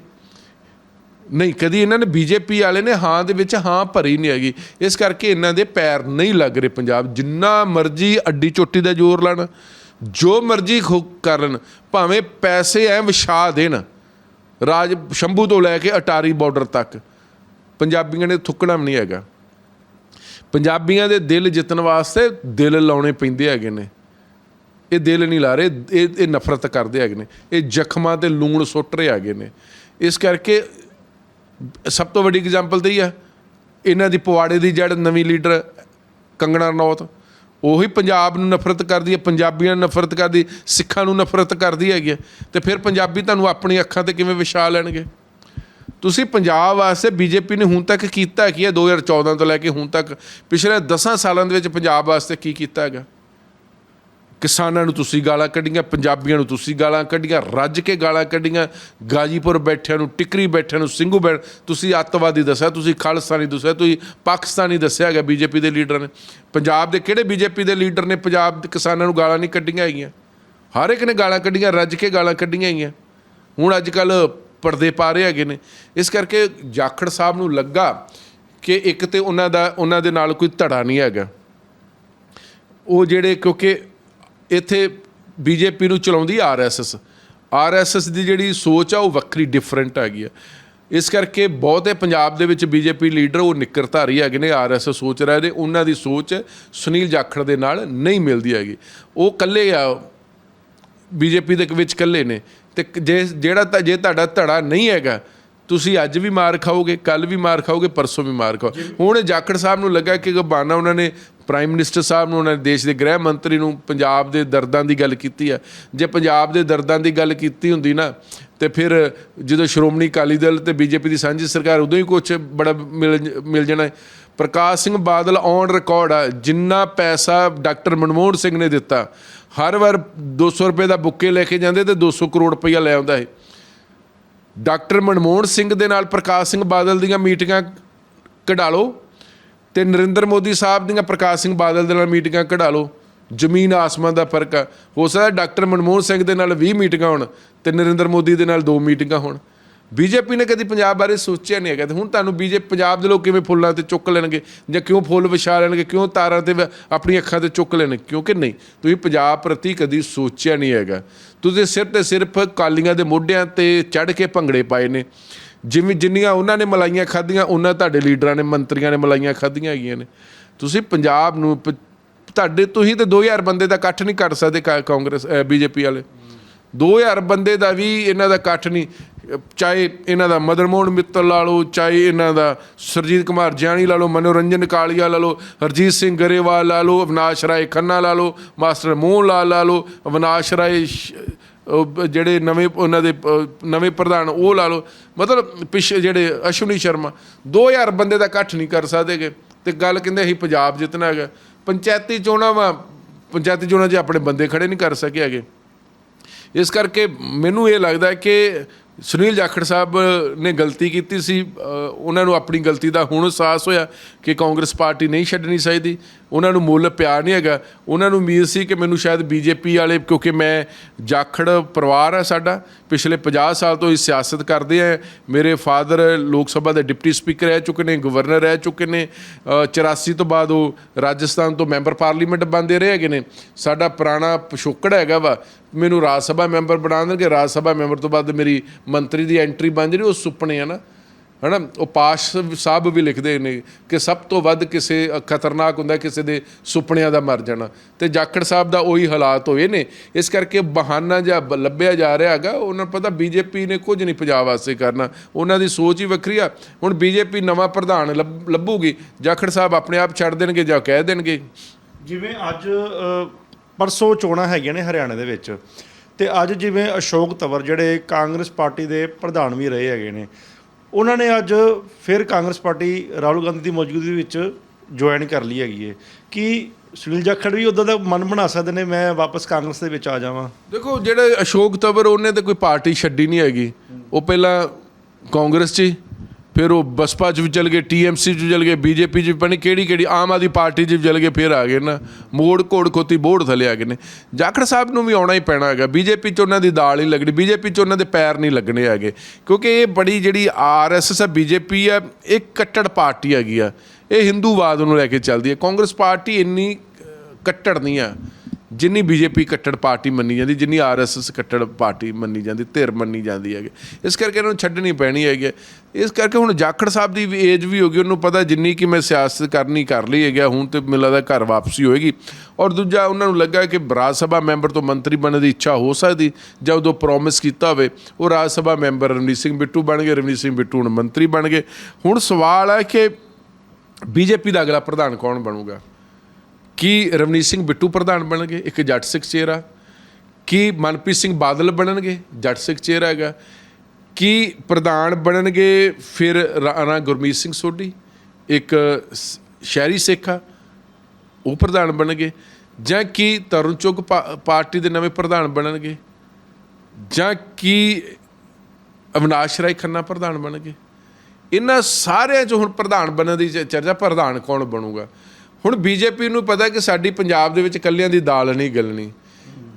ਨਹੀਂ, ਕਦੀ ਇਹਨਾਂ ਨੇ ਬੀਜੇਪੀ ਵਾਲੇ ਨੇ ਹਾਂ ਦੇ ਵਿੱਚ ਹਾਂ ਭਰੀ ਨਹੀਂ ਹੈਗੀ। ਇਸ ਕਰਕੇ ਇਹਨਾਂ ਦੇ ਪੈਰ ਨਹੀਂ ਲੱਗ ਰਹੇ ਪੰਜਾਬ। ਜਿੰਨਾ ਮਰਜ਼ੀ ਅੱਡੀ ਚੋਟੀ ਦਾ ਜ਼ੋਰ ਲਾਣ, ਜੋ ਮਰਜ਼ੀ ਖੋ ਕਰਨ ਭਾਵੇਂ ਪੈਸੇ ਐ ਵਿਛਾ ਦੇਣ, ਰਾਜ ਸ਼ੰਭੂ ਤੋਂ ਲੈ ਕੇ ਅਟਾਰੀ ਬਾਰਡਰ ਤੱਕ। ਪੰਜਾਬੀਆਂ ਨੇ ਥੁੱਕਣਾ ਵੀ ਨਹੀਂ ਹੈਗਾ। ਪੰਜਾਬੀਆਂ ਦੇ ਦਿਲ ਜਿੱਤਣ ਵਾਸਤੇ ਦਿਲ ਲਾਉਣੇ ਪੈਂਦੇ ਹੈਗੇ ਨੇ। ਇਹ ਦਿਲ ਨਹੀਂ ਲਾ ਰਹੇ, ਇਹ ਇਹ ਨਫ਼ਰਤ ਕਰਦੇ ਹੈਗੇ ਨੇ। ਇਹ ਜ਼ਖਮਾਂ ਤੇ ਲੂਣ ਸੁੱਟ ਰਹੇ ਹੈਗੇ ਨੇ। ਇਸ ਕਰਕੇ ਸਭ ਤੋਂ ਵੱਡੀ ਐਗਜ਼ਾਮਪਲ ਤੇ ਹੀ ਆ। ਇਹਨਾਂ ਦੀ ਪਵਾੜੇ ਦੀ ਜੜ ਨਵੀਂ ਲੀਡਰ ਕੰਗਣਾ ਰਣੌਤ, ਉਹੀ ਪੰਜਾਬ ਨੂੰ ਨਫ਼ਰਤ ਕਰਦੀ ਹੈ ਪੰਜਾਬੀਆਂ ਨੂੰ ਨਫ਼ਰਤ ਕਰਦੀ, ਸਿੱਖਾਂ ਨੂੰ ਨਫ਼ਰਤ ਕਰਦੀ ਹੈਗੀ ਹੈ। ਤੇ ਫਿਰ ਪੰਜਾਬੀ ਤੁਹਾਨੂੰ ਆਪਣੀ ਅੱਖਾਂ ਤੇ ਕਿਵੇਂ ਵਿਛਾ ਲੈਣਗੇ? ਤੁਸੀਂ ਪੰਜਾਬ ਵਾਸਤੇ ਬੀਜੇਪੀ ਨੇ ਹੁਣ ਤੱਕ ਕੀਤਾ ਕੀ ਹੈ 2014 ਤੋਂ ਲੈ ਕੇ ਹੁਣ ਤੱਕ, ਪਿਛਲੇ 10 ਸਾਲਾਂ ਦੇ ਵਿੱਚ ਪੰਜਾਬ ਵਾਸਤੇ ਕੀ ਕੀਤਾ ਹੈਗਾ? ਕਿਸਾਨਾਂ ਨੂੰ ਤੁਸੀਂ ਗਾਲਾਂ ਕੱਢੀਆਂ, ਪੰਜਾਬੀਆਂ ਨੂੰ ਤੁਸੀਂ ਗਾਲਾਂ ਕੱਢੀਆਂ, ਰੱਜ ਕੇ ਗਾਲਾਂ ਕੱਢੀਆਂ, ਗਾਜੀਪੁਰ ਬੈਠਿਆਂ ਨੂੰ, ਟਿਕਰੀ ਬੈਠਿਆਂ ਨੂੰ, ਸਿੰਘੂ ਬੈਠ ਤੁਸੀਂ ਅੱਤਵਾਦੀ ਦੱਸਿਆ, ਤੁਸੀਂ ਖਾਲਿਸਤਾਨੀ ਦੱਸਿਆ, ਤੁਸੀਂ ਪਾਕਿਸਤਾਨੀ ਦੱਸਿਆ ਹੈਗਾ ਬੀਜੇਪੀ ਦੇ ਲੀਡਰ ਨੇ। ਪੰਜਾਬ ਦੇ ਕਿਹੜੇ ਬੀਜੇਪੀ ਦੇ ਲੀਡਰ ਨੇ ਪੰਜਾਬ ਦੇ ਕਿਸਾਨਾਂ ਨੂੰ ਗਾਲਾਂ ਨਹੀਂ ਕੱਢੀਆਂ ਹੈਗੀਆਂ? ਹਰ ਇੱਕ ਨੇ ਗਾਲਾਂ ਕੱਢੀਆਂ, ਰੱਜ ਕੇ ਗਾਲਾਂ ਕੱਢੀਆਂ ਹੈਗੀਆਂ। ਹੁਣ ਅੱਜ ਕੱਲ ਪਰਦੇ ਪਾ ਰਹੇ ਹੈਗੇ ਨੇ। ਇਸ ਕਰਕੇ ਜਾਖੜ ਸਾਹਿਬ ਨੂੰ ਲੱਗਾ ਕਿ ਇੱਕ ਤੇ ਉਹਨਾਂ ਦਾ, ਉਹਨਾਂ ਦੇ ਨਾਲ ਕੋਈ ਧੜਾ ਨਹੀਂ ਹੈਗਾ। ਉਹ ਜਿਹੜੇ ਕਿਉਂਕਿ ਇੱਥੇ ਬੀਜੇਪੀ ਨੂੰ ਚਲਾਉਂਦੀ ਆਰਐਸਐਸ। ਆਰਐਸਐਸ ਦੀ ਜਿਹੜੀ ਸੋਚ ਆ ਉਹ ਵੱਖਰੀ ਡਿਫਰੈਂਟ ਹੈਗੀ ਆ। ਇਸ ਕਰਕੇ ਬਹੁਤੇ ਪੰਜਾਬ ਦੇ ਵਿੱਚ ਬੀਜੇਪੀ ਲੀਡਰ ਉਹ ਨਿੱਕਰਧਾਰੀ ਹੈਗੇ ਨੇ ਆਰਐਸਐਸ ਸੋਚ ਰਹੇ ਨੇ। ਉਹਨਾਂ ਦੀ ਸੋਚ ਸੁਨੀਲ ਜਾਖੜ ਦੇ ਨਾਲ ਨਹੀਂ ਮਿਲਦੀ ਹੈਗੀ। ਉਹ ਇਕੱਲੇ ਆ ਬੀਜੇਪੀ ਦੇ ਵਿੱਚ ਇਕੱਲੇ ਨੇ। ਤੇ ਜੇ ਜਿਹੜਾ ਤਾਂ ਜੇ ਤੁਹਾਡਾ ਧੜਾ ਨਹੀਂ ਹੈਗਾ ਤੁਸੀਂ ਅੱਜ ਵੀ ਮਾਰ ਖਾਓਗੇ ਕੱਲ ਵੀ ਮਾਰ ਖਾਓਗੇ ਪਰਸੋਂ ਵੀ ਮਾਰ ਖਾਓ। ਹੁਣ ਜਾਖੜ ਸਾਹਿਬ ਨੂੰ ਲੱਗਾ ਕਿ ਗਬਾਨਾ ਉਹਨਾਂ ਨੇ ਪ੍ਰਾਈਮ ਮਿਨਿਸਟਰ ਸਾਹਿਬ ਨੂੰ ਉਹਨਾਂ ਨੇ ਦੇਸ਼ ਦੇ ਗ੍ਰਹਿ ਮੰਤਰੀ ਨੂੰ ਪੰਜਾਬ ਦੇ ਦਰਦਾਂ ਦੀ ਗੱਲ ਕੀਤੀ ਆ ਜੇ ਪੰਜਾਬ ਦੇ ਦਰਦਾਂ ਦੀ ਗੱਲ ਕੀਤੀ ਹੁੰਦੀ ਨਾ, ਤੇ ਫਿਰ ਜਦੋਂ ਸ਼੍ਰੋਮਣੀ ਅਕਾਲੀ ਦਲ ਤੇ ਬੀਜੇਪੀ ਦੀ ਸਾਂਝੀ ਸਰਕਾਰ, ਉਦੋਂ ਹੀ ਕੁਝ ਬੜਾ ਮਿਲ ਮਿਲ ਜਾਣਾ ਪ੍ਰਕਾਸ਼ ਸਿੰਘ ਬਾਦਲ ਔਨ ਰਿਕਾਰਡ ਆ, ਜਿੰਨਾ ਪੈਸਾ ਡਾਕਟਰ ਮਨਮੋਹਨ ਸਿੰਘ ਨੇ ਦਿੱਤਾ, ਹਰ ਵਾਰ 200 ਰੁਪਏ ਦਾ ਬੁੱਕੇ ਲੈ ਕੇ ਜਾਂਦੇ ਤੇ 200 ਕਰੋੜ ਰੁਪਈਆ ਲੈ ਆਉਂਦਾ ਹੈ ਡਾਕਟਰ ਮਨਮੋਹਨ ਸਿੰਘ ਦੇ ਨਾਲ ਪ੍ਰਕਾਸ਼ ਸਿੰਘ ਬਾਦਲ ਦੀਆਂ ਮੀਟਿੰਗਾਂ ਕਢਾ ਲਓ। ਤੇ ਨਰਿੰਦਰ ਮੋਦੀ ਸਾਹਿਬ ਦੀਆਂ ਪ੍ਰਕਾਸ਼ ਸਿੰਘ ਬਾਦਲ ਦੇ ਨਾਲ ਮੀਟਿੰਗਾਂ ਕਢਾ ਲਓ। ਜ਼ਮੀਨ ਆਸਮਾਨ ਦਾ ਫ਼ਰਕ ਆ। ਹੋ ਸਕਦਾ ਡਾਕਟਰ ਮਨਮੋਹਨ ਸਿੰਘ ਦੇ ਨਾਲ 20 ਮੀਟਿੰਗਾਂ ਹੋਣ ਤੇ ਨਰਿੰਦਰ ਮੋਦੀ ਦੇ ਨਾਲ 2 ਮੀਟਿੰਗਾਂ ਹੋਣ। ਬੀਜੇਪੀ ਨੇ ਕਦੀ ਪੰਜਾਬ ਬਾਰੇ ਸੋਚਿਆ ਨਹੀਂ ਹੈਗਾ ਤੇ ਹੁਣ ਤੁਹਾਨੂੰ ਬੀਜੇਪੀ ਪੰਜਾਬ ਦੇ ਲੋਕ ਕਿਵੇਂ ਫੁੱਲਾਂ ਤੇ ਚੁੱਕ ਲੈਣਗੇ ਜਾਂ ਕਿਉਂ ਫੁੱਲ ਵਿਛਾ ਲੈਣਗੇ, ਕਿਉਂ ਤਾਰਾਂ ਤੇ ਆਪਣੀ ਅੱਖਾਂ ਤੇ ਚੁੱਕ ਲੈਣ, ਕਿਉਂਕਿ ਨਹੀਂ, ਤੁਸੀਂ ਪੰਜਾਬ ਪ੍ਰਤੀ ਕਦੀ ਸੋਚਿਆ ਨਹੀਂ ਹੈਗਾ। ਤੁਸੀਂ ਸਿਰ ਤੇ ਸਿਰਫ ਕਾਲੀਆਂ ਦੇ ਮੋਢਿਆਂ ਤੇ ਚੜ ਕੇ ਭੰਗੜੇ ਪਾਏ ਨੇ। ਜਿਵੇਂ ਜਿੰਨੀਆਂ ਉਹਨਾਂ ਨੇ ਮਲਾਈਆਂ ਖਾਧੀਆਂ, ਉਹਨਾਂ ਤੁਹਾਡੇ ਲੀਡਰਾਂ ਨੇ, ਮੰਤਰੀਆਂ ਨੇ ਮਲਾਈਆਂ ਖਾਧੀਆਂ ਹੈਗੀਆਂ ਨੇ। ਤੁਸੀਂ ਪੰਜਾਬ ਨੂੰ ਪ- ਤੁਹਾਡੇ ਤੁਸੀਂ ਤੇ 2000 ਬੰਦੇ ਦਾ ਇਕੱਠ ਨਹੀਂ ਕਰ ਸਕਦੇ ਕਾ- ਕਾਂਗਰਸ ਬੀਜੇਪੀ ਵਾਲੇ। 2000 ਬੰਦੇ ਦਾ ਵੀ ਇਹਨਾਂ ਦਾ ਇਕੱਠ ਨਹੀਂ। ਚਾਹੇ ਇਹਨਾਂ ਦਾ ਮਦਨ ਮੋਹਨ ਮਿੱਤਲ ਲਾ ਲਓ, ਚਾਹੇ ਇਹਨਾਂ ਦਾ ਸਰਜੀਤ ਕੁਮਾਰ ਜਿਆਣੀ ਲਾ ਲਓ, ਮਨੋਰੰਜਨ ਕਾਲੀਆ ਲਾ ਲਓ, ਹਰਜੀਤ ਸਿੰਘ ਗਰੇਵਾਲ ਲਾ ਲਓ, ਅਵਿਨਾਸ਼ ਰਾਏ ਖੰਨਾ ਲਾ ਲਓ, ਮਾਸਟਰ ਮੋਹਨ ਲਾਲ ਲਾ ਲਓ, ਅਵਿਨਾਸ਼ ਰਾਏ ਸ਼- ਜਿਹੜੇ ਨਵੇਂ ਉਹਨਾਂ ਦੇ ਨਵੇਂ ਪ੍ਰਧਾਨ ਉਹ ਲਾ ਲਓ। ਮਤਲਬ ਪਿਛੇ ਜਿਹੜੇ ਅਸ਼ਵਨੀ ਸ਼ਰਮਾ 2000 ਬੰਦੇ ਦਾ ਇਕੱਠ ਨਹੀਂ ਕਰ ਸਕਦੇਗੇ ਤੇ ਗੱਲ ਕਹਿੰਦੇ ਅਸੀਂ ਪੰਜਾਬ ਜਿੱਤਣਾ ਹੈਗਾ। ਪੰਚਾਇਤੀ ਚੋਣਾਂ ਵਾ, ਪੰਚਾਇਤੀ ਚੋਣਾਂ 'ਚ ਆਪਣੇ ਬੰਦੇ ਖੜੇ ਨਹੀਂ ਕਰ ਸਕੇ ਹੈਗੇ। ਇਸ ਕਰਕੇ ਮੈਨੂੰ ਇਹ ਲੱਗਦਾ ਕਿ ਸੁਨੀਲ ਜਾਖੜ ਸਾਹਿਬ ਨੇ ਗਲਤੀ ਕੀਤੀ ਸੀ। ਉਹਨਾਂ ਨੂੰ ਆਪਣੀ ਗਲਤੀ ਦਾ ਹੁਣ ਅਹਿਸਾਸ ਹੋਇਆ ਕਿ ਕਾਂਗਰਸ ਪਾਰਟੀ ਨਹੀਂ ਛੱਡਣੀ ਚਾਹੀਦੀ। ਉਹਨਾਂ ਨੂੰ ਮੁੱਲ ਪਿਆਰ ਨਹੀਂ ਹੈਗਾ। ਉਹਨਾਂ ਨੂੰ ਉਮੀਦ ਸੀ ਕਿ ਮੈਨੂੰ ਸ਼ਾਇਦ ਬੀਜੇਪੀ ਵਾਲੇ ਕਿਉਂਕਿ ਮੈਂ ਜਾਖੜ ਪਰਿਵਾਰ ਹੈ ਸਾਡਾ ਪਿਛਲੇ 50 ਸਾਲ ਤੋਂ ਇਸ ਸਿਆਸਤ ਕਰਦੇ ਆ। ਮੇਰੇ ਫਾਦਰ ਲੋਕ ਸਭਾ ਦੇ ਡਿਪਟੀ ਸਪੀਕਰ ਰਹਿ ਚੁੱਕੇ ਨੇ ਗਵਰਨਰ ਰਹਿ ਚੁੱਕੇ ਨੇ। ਅ, 84 ਤੋਂ ਬਾਅਦ ਉਹ ਰਾਜਸਥਾਨ ਤੋਂ ਮੈਂਬਰ ਪਾਰਲੀਮੈਂਟ ਬਣਦੇ ਰਹੇ ਹੈਗੇ ਨੇ। ਸਾਡਾ ਪੁਰਾਣਾ ਪਿਛੋਕੜ ਹੈਗਾ ਵਾ। ਮੈਨੂੰ ਰਾਜ ਸਭਾ ਮੈਂਬਰ ਬਣਾ ਦੇਣਗੇ। ਰਾਜ ਸਭਾ ਮੈਂਬਰ ਤੋਂ ਬਾਅਦ ਮੇਰੀ ਮੰਤਰੀ ਦੀ ਐਂਟਰੀ ਬਣ ਜਿਹੜੀ ਉਹ ਸੁਪਨੇ ਆ ਨਾ। ਹਨਾ? ਉਹ ਪਾਸ਼ ਸਾਹਿਬ ਵੀ ਲਿਖਦੇ ਨੇ ਕਿ ਸਭ ਤੋਂ ਵੱਧ ਕਿਸੇ ਖਤਰਨਾਕ ਹੁੰਦਾ ਕਿਸੇ ਦੇ ਸੁਪਨਿਆਂ ਦਾ ਮਰ ਜਾਣਾ। ਤੇ ਜਾਖੜ ਸਾਹਿਬ ਦਾ ਉਹੀ ਹਾਲਾਤ ਹੋਏ ਨੇ। ਇਸ ਕਰਕੇ ਬਹਾਨਾ ਜਾਂ ਲੱਭਿਆ ਜਾ ਰਿਹਾ ਹੈਗਾ। ਉਹਨਾਂ ਨੂੰ ਪਤਾ ਬੀਜੇਪੀ ਨੇ ਕੁਝ ਨਹੀਂ ਪੰਜਾਬ ਵਾਸਤੇ ਕਰਨਾ। ਉਹਨਾਂ ਦੀ ਸੋਚ ਹੀ ਵੱਖਰੀ ਆ। ਹੁਣ ਬੀਜੇਪੀ ਨਵਾਂ ਪ੍ਰਧਾਨ ਲੱਭ- ਲੱਭੂਗੀ। ਜਾਖੜ ਸਾਹਿਬ ਆਪਣੇ ਆਪ ਛੱਡ ਦੇਣਗੇ ਜਾਂ ਕਹਿ ਦੇਣਗੇ? ਜਿਵੇਂ ਅੱਜ ਪਰਸੋਂ ਚੋਣਾਂ ਹੈਗੀਆਂ ਨੇ ਹਰਿਆਣਾ ਦੇ ਵਿੱਚ। ਤੇ ਅੱਜ ਜਿਵੇਂ ਅਸ਼ੋਕ ਤਵਰ ਜਿਹੜੇ ਕਾਂਗਰਸ ਪਾਰਟੀ ਦੇ ਪ੍ਰਧਾਨ ਵੀ ਰਹੇ ਹੈਗੇ ਨੇ। ਉਹਨਾਂ ਨੇ ਅੱਜ ਫਿਰ ਕਾਂਗਰਸ ਪਾਰਟੀ ਰਾਹੁਲ ਗਾਂਧੀ ਦੀ ਮੌਜੂਦਗੀ ਵਿੱਚ ਜੁਆਇਨ ਕਰ ਲਈ ਹੈਗੀ ਹੈ ਕਿ ਸੁਨੀਲ ਜਾਖੜ ਵੀ ਉਦੋਂ ਦਾ ਮਨ ਬਣਾ ਸਕਦੇ ਨੇ ਮੈਂ ਵਾਪਸ ਕਾਂਗਰਸ ਦੇ ਵਿੱਚ ਆ ਜਾਵਾਂ? ਦੇਖੋ ਜਿਹੜੇ ਅਸ਼ੋਕ ਤਵਰ ਉਹਨੇ ਤਾਂ ਕੋਈ ਪਾਰਟੀ ਛੱਡੀ ਨਹੀਂ ਹੈਗੀ। ਉਹ ਪਹਿਲਾਂ ਕਾਂਗਰਸ 'ਚ ਸੀ, ਫਿਰ ਉਹ ਬਸਪਾ 'ਚ ਵੀ ਚਲ ਗਏ ਟੀਐਮਸੀ 'ਚ ਵੀ ਚਲ ਗਏ ਬੀਜੇਪੀ 'ਚ ਵੀ, ਪਤਾ ਨਹੀਂ ਕਿਹੜੀ ਕਿਹੜੀ ਆਮ ਆਦਮੀ ਪਾਰਟੀ 'ਚ ਵੀ ਚਲ ਗਏ, ਫਿਰ ਆ ਗਏ ਨਾ। ਮੋੜ ਕੋੜ ਖੋਤੀ, ਬੋੜ ਥਲੇ ਆ ਗਏ ਨੇ। ਜਾਖੜ ਸਾਹਿਬ ਨੂੰ ਵੀ ਆਉਣਾ ਹੀ ਪੈਣਾ ਹੈਗਾ। ਬੀਜੇਪੀ 'ਚ ਉਹਨਾਂ ਦੀ ਦਾਲ ਹੀ ਲੱਗਣੀ ਬੀਜੇਪੀ 'ਚ ਉਹਨਾਂ ਦੇ ਪੈਰ ਨਹੀਂ ਲੱਗਣੇ ਹੈਗੇ। ਕਿਉਂਕਿ ਇਹ ਬੜੀ ਜਿਹੜੀ ਆਰਐਸਐਸ ਆ ਬੀਜੇਪੀ ਆ ਇਹ ਕੱਟੜ ਪਾਰਟੀ ਹੈਗੀ ਆ। ਇਹ ਹਿੰਦੂਵਾਦ ਨੂੰ ਲੈ ਕੇ ਚੱਲਦੀ ਹੈ। ਕਾਂਗਰਸ ਪਾਰਟੀ ਇੰਨੀ ਕੱਟੜ ਨਹੀਂ ਆ। ਜਿੰਨੀ ਬੀਜੇਪੀ ਕੱਟੜ ਪਾਰਟੀ ਮੰਨੀ ਜਾਂਦੀ, ਜਿੰਨੀ ਆਰਐਸਐਸ ਕੱਟੜ ਪਾਰਟੀ ਮੰਨੀ ਜਾਂਦੀ, ਧਿਰ ਮੰਨੀ ਜਾਂਦੀ ਹੈਗੀ। ਇਸ ਕਰਕੇ ਇਹਨਾਂ ਨੂੰ ਛੱਡਣੀ ਪੈਣੀ ਹੈਗੀ। ਇਸ ਕਰਕੇ ਹੁਣ ਜਾਖੜ ਸਾਹਿਬ ਦੀ ਵੀ ਏਜ ਵੀ ਹੋ ਗਈ, ਉਹਨੂੰ ਪਤਾ ਜਿੰਨੀ ਕਿ ਮੈਂ ਸਿਆਸਤ ਕਰਨੀ ਕਰ ਲਈ ਹੈਗਾ ਹੁਣ ਤੇ ਮੈਨੂੰ ਲੱਗਦਾ ਘਰ ਵਾਪਸੀ ਹੋਏਗੀ। ਔਰ ਦੂਜਾ ਉਹਨਾਂ ਨੂੰ ਲੱਗਾ ਕਿ ਰਾਜ ਸਭਾ ਮੈਂਬਰ ਤੋਂ ਮੰਤਰੀ ਬਣਨ ਦੀ ਇੱਛਾ ਹੋ ਸਕਦੀ ਜਦ ਉਦੋਂ ਪ੍ਰੋਮਿਸ ਕੀਤਾ ਹੋਵੇ, ਉਹ ਰਾਜ ਸਭਾ ਮੈਂਬਰ ਰਵਨੀਤ ਸਿੰਘ ਬਿੱਟੂ ਬਣ ਗਏ ਰਵਨੀਤ ਸਿੰਘ ਬਿੱਟੂ ਹੁਣ ਮੰਤਰੀ ਬਣ ਗਏ। ਹੁਣ ਸਵਾਲ ਹੈ ਕਿ ਬੀਜੇਪੀ ਦਾ ਅਗਲਾ ਪ੍ਰਧਾਨ ਕੌਣ ਬਣੂਗਾ? ਕੀ ਰਵਨੀਤ ਸਿੰਘ ਬਿੱਟੂ ਪ੍ਰਧਾਨ ਬਣਨਗੇ? ਇੱਕ ਜੱਟ ਸਿੱਖ ਚਿਹਰਾ ਕੀ ਮਨਪ੍ਰੀਤ ਸਿੰਘ ਬਾਦਲ ਬਣਨਗੇ? ਜੱਟ ਸਿੱਖ ਚਿਹਰਾ ਹੈਗਾ। ਕੀ ਪ੍ਰਧਾਨ ਬਣਨਗੇ ਫਿਰ ਰਾਣਾ ਗੁਰਮੀਤ ਸਿੰਘ ਸੋਢੀ? ਇੱਕ ਸ਼ਹਿਰੀ ਸਿੱਖ ਆ। ਉਹ ਪ੍ਰਧਾਨ ਬਣਨਗੇ। ਜਾਂ ਕੀ ਤਰੁਣ ਚੁੱਗ ਪਾ- ਪਾਰਟੀ ਦੇ ਨਵੇਂ ਪ੍ਰਧਾਨ ਬਣਨਗੇ? ਜਾਂ ਕੀ ਅਵਿਨਾਸ਼ ਰਾਏ ਖੰਨਾ ਪ੍ਰਧਾਨ ਬਣਨਗੇ? ਇਹਨਾਂ ਸਾਰਿਆਂ 'ਚ ਹੁਣ ਪ੍ਰਧਾਨ ਬਣਨ ਦੀ ਚਰਚਾ ਪ੍ਰਧਾਨ ਕੌਣ ਬਣੂਗਾ? ਹੁਣ ਬੀਜੇਪੀ ਨੂੰ ਪਤਾ ਕਿ ਸਾਡੀ ਪੰਜਾਬ ਦੇ ਵਿੱਚ ਕੱਲਿਆਂ ਦੀ ਦਾਲ ਨਹੀਂ ਗਲਣੀ।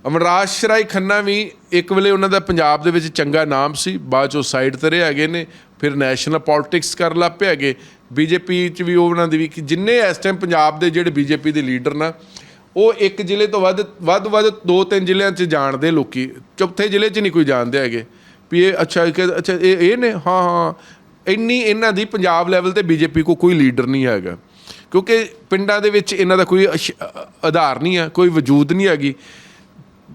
ਅਮਰਾਸ਼ ਰਾਏ ਖੰਨਾ ਵੀ ਇੱਕ ਵੇਲੇ ਉਹਨਾਂ ਦਾ ਪੰਜਾਬ ਦੇ ਵਿੱਚ ਚੰਗਾ ਨਾਮ ਸੀ, ਬਾਅਦ ਚੋਂ ਸਾਈਡ ਤੇ ਹੈਗੇ ਨੇ, ਫਿਰ ਨੈਸ਼ਨਲ ਪੋਲਿਟਿਕਸ ਕਰਨ ਲੱਗ ਪਏ ਹੈਗੇ। ਬੀਜੇਪੀ ਚ ਵੀ ਉਹਨਾਂ ਦੀ ਵੀ ਕਿ ਜਿੰਨੇ ਇਸ ਟਾਈਮ ਪੰਜਾਬ ਦੇ ਜਿਹੜੇ ਬੀਜੇਪੀ ਦੇ ਲੀਡਰ ਨਾ, ਉਹ ਇੱਕ ਜ਼ਿਲ੍ਹੇ ਤੋਂ ਵੱਧ ਵੱਧ ਵੱਧ ਦੋ ਤਿੰਨ ਜ਼ਿਲ੍ਹਿਆਂ 'ਚ ਜਾਣਦੇ ਲੋਕੀ, ਚੌਥੇ ਜ਼ਿਲ੍ਹੇ 'ਚ ਨਹੀਂ ਕੋਈ ਜਾਣਦੇ ਹੈਗੇ। ਵੀ ਇਹ ਅੱਛਾ ਅੱਛਾ, ਇਹ ਇਹ ਨੇ, ਹਾਂ ਹਾਂ ਇੰਨੀ ਇਹਨਾਂ ਦੀ ਪੰਜਾਬ ਲੈਵਲ ਤੇ ਬੀਜੇਪੀ ਕੋ ਕੋਈ ਲੀਡਰ ਨਹੀਂ ਹੈਗਾ। ਕਿਉਂਕਿ ਪਿੰਡਾਂ ਦੇ ਵਿੱਚ ਇਹਨਾਂ ਦਾ ਕੋਈ ਅਸ਼- ਆਧਾਰ ਨਹੀਂ ਹੈ ਕੋਈ ਵਜੂਦ ਨਹੀਂ ਹੈਗੀ।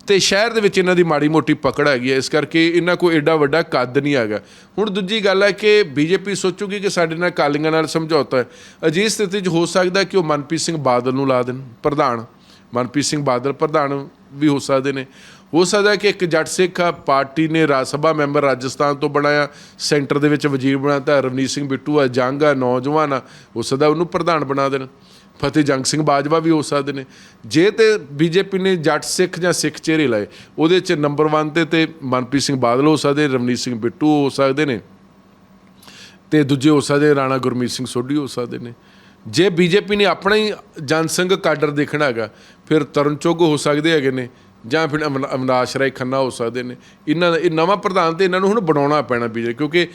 ਤੇ ਸ਼ਹਿਰ ਦੇ ਵਿੱਚ ਇਹਨਾਂ ਦੀ ਮਾੜੀ ਮੋਟੀ ਪਕੜ ਹੈਗੀ ਹੈ ਇਸ ਕਰਕੇ ਇਹਨਾਂ ਕੋਈ ਐਡਾ ਵੱਡਾ ਕੱਦ ਨਹੀਂ ਹੈਗਾ। ਹੁਣ ਦੂਜੀ ਗੱਲ ਹੈ ਕਿ ਬੀਜੇਪੀ ਸੋਚੂਗੀ ਕਿ ਸਾਡੇ ਨਾਲ ਕਾਲੀਆਂ ਨਾਲ ਸਮਝੌਤਾ ਹੈ। ਅਜਿਹੀ ਸਥਿਤੀ 'ਚ ਹੋ ਸਕਦਾ ਕਿ ਉਹ ਮਨਪ੍ਰੀਤ ਸਿੰਘ ਬਾਦਲ ਨੂੰ ਲਾ ਦੇਣ, ਪ੍ਰਧਾਨ। ਮਨਪ੍ਰੀਤ ਸਿੰਘ ਬਾਦਲ ਪ੍ਰਧਾਨ ਵੀ ਹੋ ਸਕਦੇ ਨੇ। ਹੋ ਸਕਦਾ ਕਿ ਇੱਕ ਜੱਟ ਸਿੱਖ ਆ, ਪਾਰਟੀ ਨੇ ਰਾਜ ਸਭਾ ਮੈਂਬਰ ਰਾਜਸਥਾਨ ਤੋਂ ਬਣਾਇਆ ਸੈਂਟਰ ਦੇ ਵਿੱਚ ਵਜ਼ੀਰ ਬਣਾਤਾ ਰਵਨੀਤ ਸਿੰਘ ਬਿੱਟੂ ਆ ਜੰਗ ਆ ਨੌਜਵਾਨ ਆ ਹੋ ਸਕਦਾ ਉਹਨੂੰ ਪ੍ਰਧਾਨ ਬਣਾ ਦੇਣ। ਫਤਿਹ ਜੰਗ ਸਿੰਘ ਬਾਜਵਾ ਵੀ ਹੋ ਸਕਦੇ ਨੇ। ਜੇ ਤੇ ਬੀਜੇਪੀ ਨੇ ਜੱਟ ਸਿੱਖ ਜਾਂ ਸਿੱਖ ਚਿਹਰੇ ਲਾਏ ਉਹਦੇ ਚ ਨੰਬਰ 1 ਤੇ ਤੇ ਮਨਪ੍ਰੀਤ ਸਿੰਘ ਬਾਦਲ ਹੋ ਸਕਦੇ ਰਵਨੀਤ ਸਿੰਘ ਬਿੱਟੂ ਹੋ ਸਕਦੇ ਨੇ। ਤੇ ਦੂਜੇ ਹੋ ਸਕਦੇ ਰਾਣਾ ਗੁਰਮੀਤ ਸਿੰਘ ਸੋਢੀ ਹੋ ਸਕਦੇ ਨੇ। ਜੇ ਬੀਜੇਪੀ ਨੇ ਆਪਣਾ ਹੀ ਜਨਸੰਘ ਕਾਡਰ ਦੇਖਣਾ ਹੈਗਾ ਫਿਰ ਤਰਨ ਚੁੱਗ ਹੋ ਸਕਦੇ ਹੈਗੇ ਨੇ। ਜਾਂ ਫਿਰ ਅਮਨ- ਅਵਿਨਾਸ਼ ਰਾਏ ਖੰਨਾ ਹੋ ਸਕਦੇ ਨੇ। ਇਹਨਾਂ ਇਹ ਨਵਾਂ ਪ੍ਰਧਾਨ ਤੇ ਇਹਨਾਂ ਨੂੰ ਹੁਣ ਬਣਾਉਣਾ ਪੈਣਾ ਬੀਜੇਪੀ, ਕਿਉਂਕਿ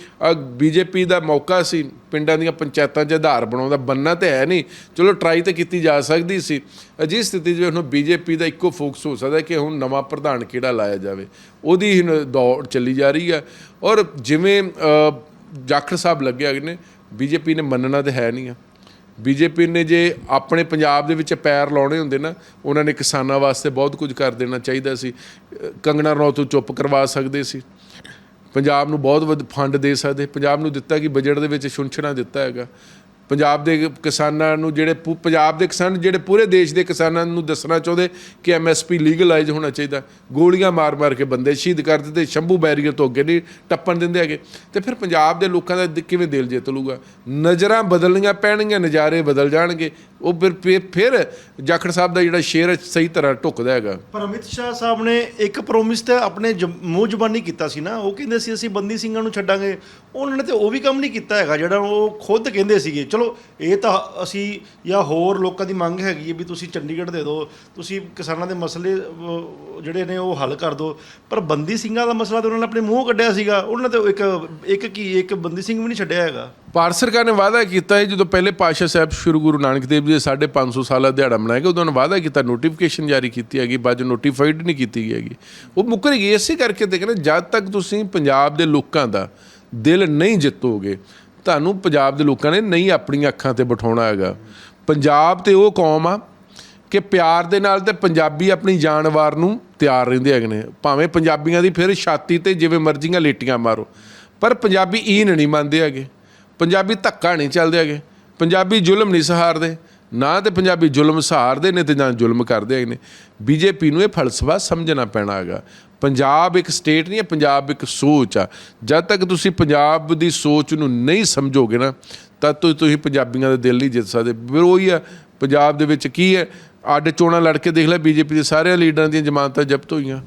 ਬੀਜੇਪੀ ਦਾ ਮੌਕਾ ਸੀ, ਪਿੰਡਾਂ ਦੀਆਂ ਪੰਚਾਇਤਾਂ 'ਚ ਆਧਾਰ ਬਣਾਉਂਦਾ ਬੰਨਾ ਤੇ ਹੈ ਨਹੀਂ। ਚਲੋ ਟਰਾਈ ਤੇ ਕੀਤੀ ਜਾ ਸਕਦੀ ਸੀ। ਅਜਿਹੀ ਸਥਿਤੀ 'ਚ ਹੁਣ ਬੀਜੇਪੀ ਦਾ ਇੱਕੋ ਫੋਕਸ ਹੋ ਸਕਦਾ ਕਿ ਹੁਣ ਨਵਾਂ ਪ੍ਰਧਾਨ ਕਿਹੜਾ ਲਾਇਆ ਜਾਵੇ। ਉਹਦੀ ਹੁਣ ਦੌੜ ਚੱਲੀ ਜਾ ਰਹੀ ਹੈ। ਔਰ ਜਿਵੇਂ ਜਾਖੜ ਸਾਹਿਬ ਲੱਗੇ ਹੈਗੇ ਨੇ, ਬੀਜੇਪੀ ਨੇ ਮੰਨਣਾ ਤੇ ਹੈ ਨਹੀਂ ਆ। ਬੀਜੇਪੀ ਨੇ ਜੇ ਆਪਣੇ ਪੰਜਾਬ ਦੇ ਵਿੱਚ ਪੈਰ ਲਾਉਣੇ ਹੁੰਦੇ ਨਾ, ਉਹਨਾਂ ਨੇ ਕਿਸਾਨਾਂ ਵਾਸਤੇ ਬਹੁਤ ਕੁਝ ਕਰ ਦੇਣਾ ਚਾਹੀਦਾ ਸੀ। ਕੰਗਣਾ ਰਣੌਤ ਨੂੰ ਚੁੱਪ ਕਰਵਾ ਸਕਦੇ ਸੀ। ਪੰਜਾਬ ਨੂੰ ਬਹੁਤ ਵੱਧ ਫੰਡ ਦੇ ਸਕਦੇ। ਪੰਜਾਬ ਨੂੰ ਦਿੱਤਾ ਕਿ ਬਜਟ ਦੇ ਵਿੱਚ ਛੁੰਛਣਾ ਦਿੱਤਾ ਹੈਗਾ। ਪੰਜਾਬ ਦੇ ਕਿਸਾਨਾਂ ਨੂੰ ਜਿਹੜੇ ਪੂ- ਪੰਜਾਬ ਦੇ ਕਿਸਾਨ, ਜਿਹੜੇ ਪੂਰੇ ਦੇਸ਼ ਦੇ ਕਿਸਾਨਾਂ ਨੂੰ ਦੱਸਣਾ ਚਾਹੁੰਦੇ ਕਿ ਐਮਐਸਪੀ ਲੀਗਲਾਈਜ਼ ਹੋਣਾ ਚਾਹੀਦਾ। ਗੋਲੀਆਂ ਮਾਰ-ਮਾਰ ਕੇ ਬੰਦੇ ਸ਼ਹੀਦ ਕਰ ਦਿੱਤੇ ਸ਼ੰਭੂ ਬੈਰੀਅਰ ਤੋਂ ਅੱਗੇ ਨਹੀਂ ਟੱਪਣ ਦਿੰਦੇ ਹੈਗੇ। ਤੇ ਫਿਰ ਪੰਜਾਬ ਦੇ ਲੋਕਾਂ ਦਾ ਕਿਵੇਂ ਦਿਲ ਜਿੱਤ ਲੂਗਾ ਨਜ਼ਰਾਂ ਬਦਲਣੀਆਂ ਪੈਣਗੀਆਂ, ਨਜ਼ਾਰੇ ਬਦਲ ਜਾਣਗੇ। ਉਹ ਫਿਰ ਫਿਰ ਜਾਖੜ ਸਾਹਿਬ ਦਾ ਜਿਹੜਾ ਸ਼ੇਰ ਸਹੀ ਤਰ੍ਹਾਂ ਢੁਕਦਾ ਹੈਗਾ। ਪਰ ਅਮਿਤ ਸ਼ਾਹ ਸਾਹਿਬ ਨੇ ਇੱਕ ਪ੍ਰੋਮਿਸ ਤੇ ਆਪਣੇ ਜ- ਮੂੰਹ ਜ਼ਬਾਨੀ ਕੀਤਾ ਸੀ ਨਾ। ਉਹ ਕਹਿੰਦੇ ਸੀ, ਅਸੀਂ ਬੰਦੀ ਸਿੰਘਾਂ ਨੂੰ ਛੱਡਾਂਗੇ। ਉਹਨਾਂ ਨੇ ਤੇ ਉਹ ਵੀ ਕੰਮ ਨਹੀਂ ਕੀਤਾ ਹੈਗਾ, ਜਿਹੜਾ ਉਹ ਖੁਦ ਕਹਿੰਦੇ ਸੀਗੇ। ਚਲੋ ਇਹ ਤਾਂ ਅਸੀਂ ਜਾਂ ਹੋਰ ਲੋਕਾਂ ਦੀ ਮੰਗ ਹੈਗੀ ਹੈ ਵੀ ਤੁਸੀਂ ਚੰਡੀਗੜ੍ਹ ਦੇ ਦਿਓ ਤੁਸੀਂ ਕਿਸਾਨਾਂ ਦੇ ਮਸਲੇ ਅਹ, ਜਿਹੜੇ ਨੇ ਉਹ ਹੱਲ ਕਰ ਦਿਓ। ਪਰ ਬੰਦੀ ਸਿੰਘਾਂ ਦਾ ਮਸਲਾ ਤਾਂ ਉਹਨਾਂ ਨੇ ਆਪਣੇ ਮੂੰਹ ਕੱਢਿਆ ਸੀਗਾ ਉਹਨਾਂ ਨੇ ਤੇ ਇੱਕ ਇੱਕ ਕੀ ਇੱਕ ਬੰਦੀ ਸਿੰਘ ਵੀ ਨਹੀਂ ਛੱਡਿਆ ਹੈਗਾ। ਭਾਰਤ ਸਰਕਾਰ ਨੇ ਵਾਅਦਾ ਕੀਤਾ ਹੈ ਜਦੋਂ ਪਹਿਲੇ ਪਾਤਸ਼ਾਹ ਸਾਹਿਬ ਸ਼੍ਰੀ ਗੁਰੂ ਨਾਨਕ ਦੇਵ ਜੀ ਦੇ 550 ਸਾਲਾ ਦਿਹਾੜਾ ਮਨਾਏਗਾ ਉਦੋਂ ਉਹਨਾਂ ਨੇ ਵਾਅਦਾ ਕੀਤਾ ਨੋਟੀਫਿਕੇਸ਼ਨ ਜਾਰੀ ਕੀਤੀ ਹੈਗੀ ਬਾਅਦ ਨੋਟੀਫਾਈਡ ਨਹੀਂ ਕੀਤੀ ਗਈ ਹੈਗੀ। ਉਹ ਮੁੱਕਰ ਗਈ ਇਸੇ ਕਰਕੇ ਤੇ ਕਹਿੰਦੇ ਜਦ ਤੱਕ ਤੁਸੀਂ ਪੰਜਾਬ ਦੇ ਲੋਕਾਂ ਦਾ ਦਿਲ ਨਹੀਂ ਜਿੱਤੋਗੇ ਤੁਹਾਨੂੰ ਪੰਜਾਬ ਦੇ ਲੋਕਾਂ ਨੇ ਨਹੀਂ ਆਪਣੀਆਂ ਅੱਖਾਂ ਤੇ ਬਿਠਾਉਣਾ ਹੈਗਾ। ਪੰਜਾਬ ਤੇ ਉਹ ਕੌਮ ਆ ਕਿ ਪਿਆਰ ਦੇ ਨਾਲ ਤੇ ਪੰਜਾਬੀ ਆਪਣੀ ਜਾਨਵਾਰ ਨੂੰ ਤਿਆਰ ਰਹਿੰਦੇ ਹੈਗੇ ਨੇ। ਭਾਵੇਂ ਪੰਜਾਬੀਆਂ ਦੀ ਫਿਰ ਛਾਤੀ ਤੇ ਜਿਵੇਂ ਮਰਜ਼ੀਆਂ ਲੇਟੀਆਂ ਮਾਰੋ, ਪਰ ਪੰਜਾਬੀ ਈਨ ਨਹੀਂ ਮੰਨਦੇ ਹੈਗੇ। ਪੰਜਾਬੀ ਧੱਕਾ ਨਹੀਂ ਚੱਲਦੇ ਹੈਗੇ। ਪੰਜਾਬੀ ਜ਼ੁਲਮ ਨਹੀਂ ਸਹਾਰਦੇ। ਨਾ ਤੇ ਪੰਜਾਬੀ ਜ਼ੁਲਮ ਸਹਾਰਦੇ ਨੇ ਤੇ ਜਾਂ ਜ਼ੁਲਮ ਕਰਦੇ ਹੈਗੇ ਨੇ। ਬੀਜੇਪੀ ਨੂੰ ਇਹ ਫਲਸਫਾ ਸਮਝਣਾ ਪੈਣਾ ਹੈਗਾ। ਪੰਜਾਬ ਇੱਕ ਸਟੇਟ ਨਹੀਂ ਹੈ, ਪੰਜਾਬ ਇੱਕ ਸੋਚ ਆ। ਜਦ ਤੱਕ ਤੁਸੀਂ ਪੰਜਾਬ ਦੀ ਸੋਚ ਨੂੰ ਨਹੀਂ ਸਮਝੋਗੇ ਨਾ, ਤਦ ਤੋਂ ਤੁਸੀਂ ਪੰਜਾਬੀਆਂ ਦਾ ਦਿਲ ਨਹੀਂ ਜਿੱਤ ਸਕਦੇ। ਫਿਰ ਉਹੀ ਆ, ਪੰਜਾਬ ਦੇ ਵਿੱਚ ਕੀ ਹੈ? ਅੱਡ ਚੋਣਾਂ ਲੜ ਕੇ ਦੇਖ ਲੈ, ਬੀਜੇਪੀ ਦੇ ਸਾਰੇ ਲੀਡਰਾਂ ਦੀਆਂ ਜ਼ਮਾਨਤਾਂ ਜ਼ਬਤ ਹੋਈਆਂ।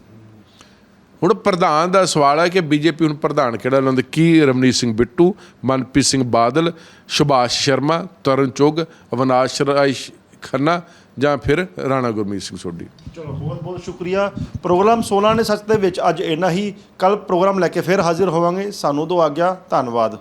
ਹੁਣ ਪ੍ਰਧਾਨ ਦਾ ਸਵਾਲ ਹੈ ਕਿ ਬੀਜੇਪੀ ਹੁਣ ਪ੍ਰਧਾਨ ਕਿਹੜਾ ਲਾਉਂਦੇ ਕੀ ਰਮਨੀਤ ਸਿੰਘ ਬਿੱਟੂ, ਮਨਪ੍ਰੀਤ ਸਿੰਘ ਬਾਦਲ, ਸੁਭਾਸ਼ ਸ਼ਰਮਾ, ਤਰਨ ਚੁੱਗ, ਅਵਨਾਸ਼ ਰਾਏ ਖੰਨਾ ਜਾਂ ਫਿਰ ਰਾਣਾ ਗੁਰਮੀਤ ਸਿੰਘ ਸੋਢੀ? ਚਲੋ, ਬਹੁਤ ਬਹੁਤ ਸ਼ੁਕਰੀਆ। ਪ੍ਰੋਗਰਾਮ 16 ਨੇ ਸੱਚ ਦੇ ਵਿੱਚ ਅੱਜ ਇੰਨਾ ਹੀ। ਕੱਲ ਪ੍ਰੋਗਰਾਮ ਲੈ ਕੇ ਫਿਰ ਹਾਜ਼ਰ ਹੋਵਾਂਗੇ। ਸਾਨੂੰ ਦੋ ਆਗਿਆ। ਧੰਨਵਾਦ।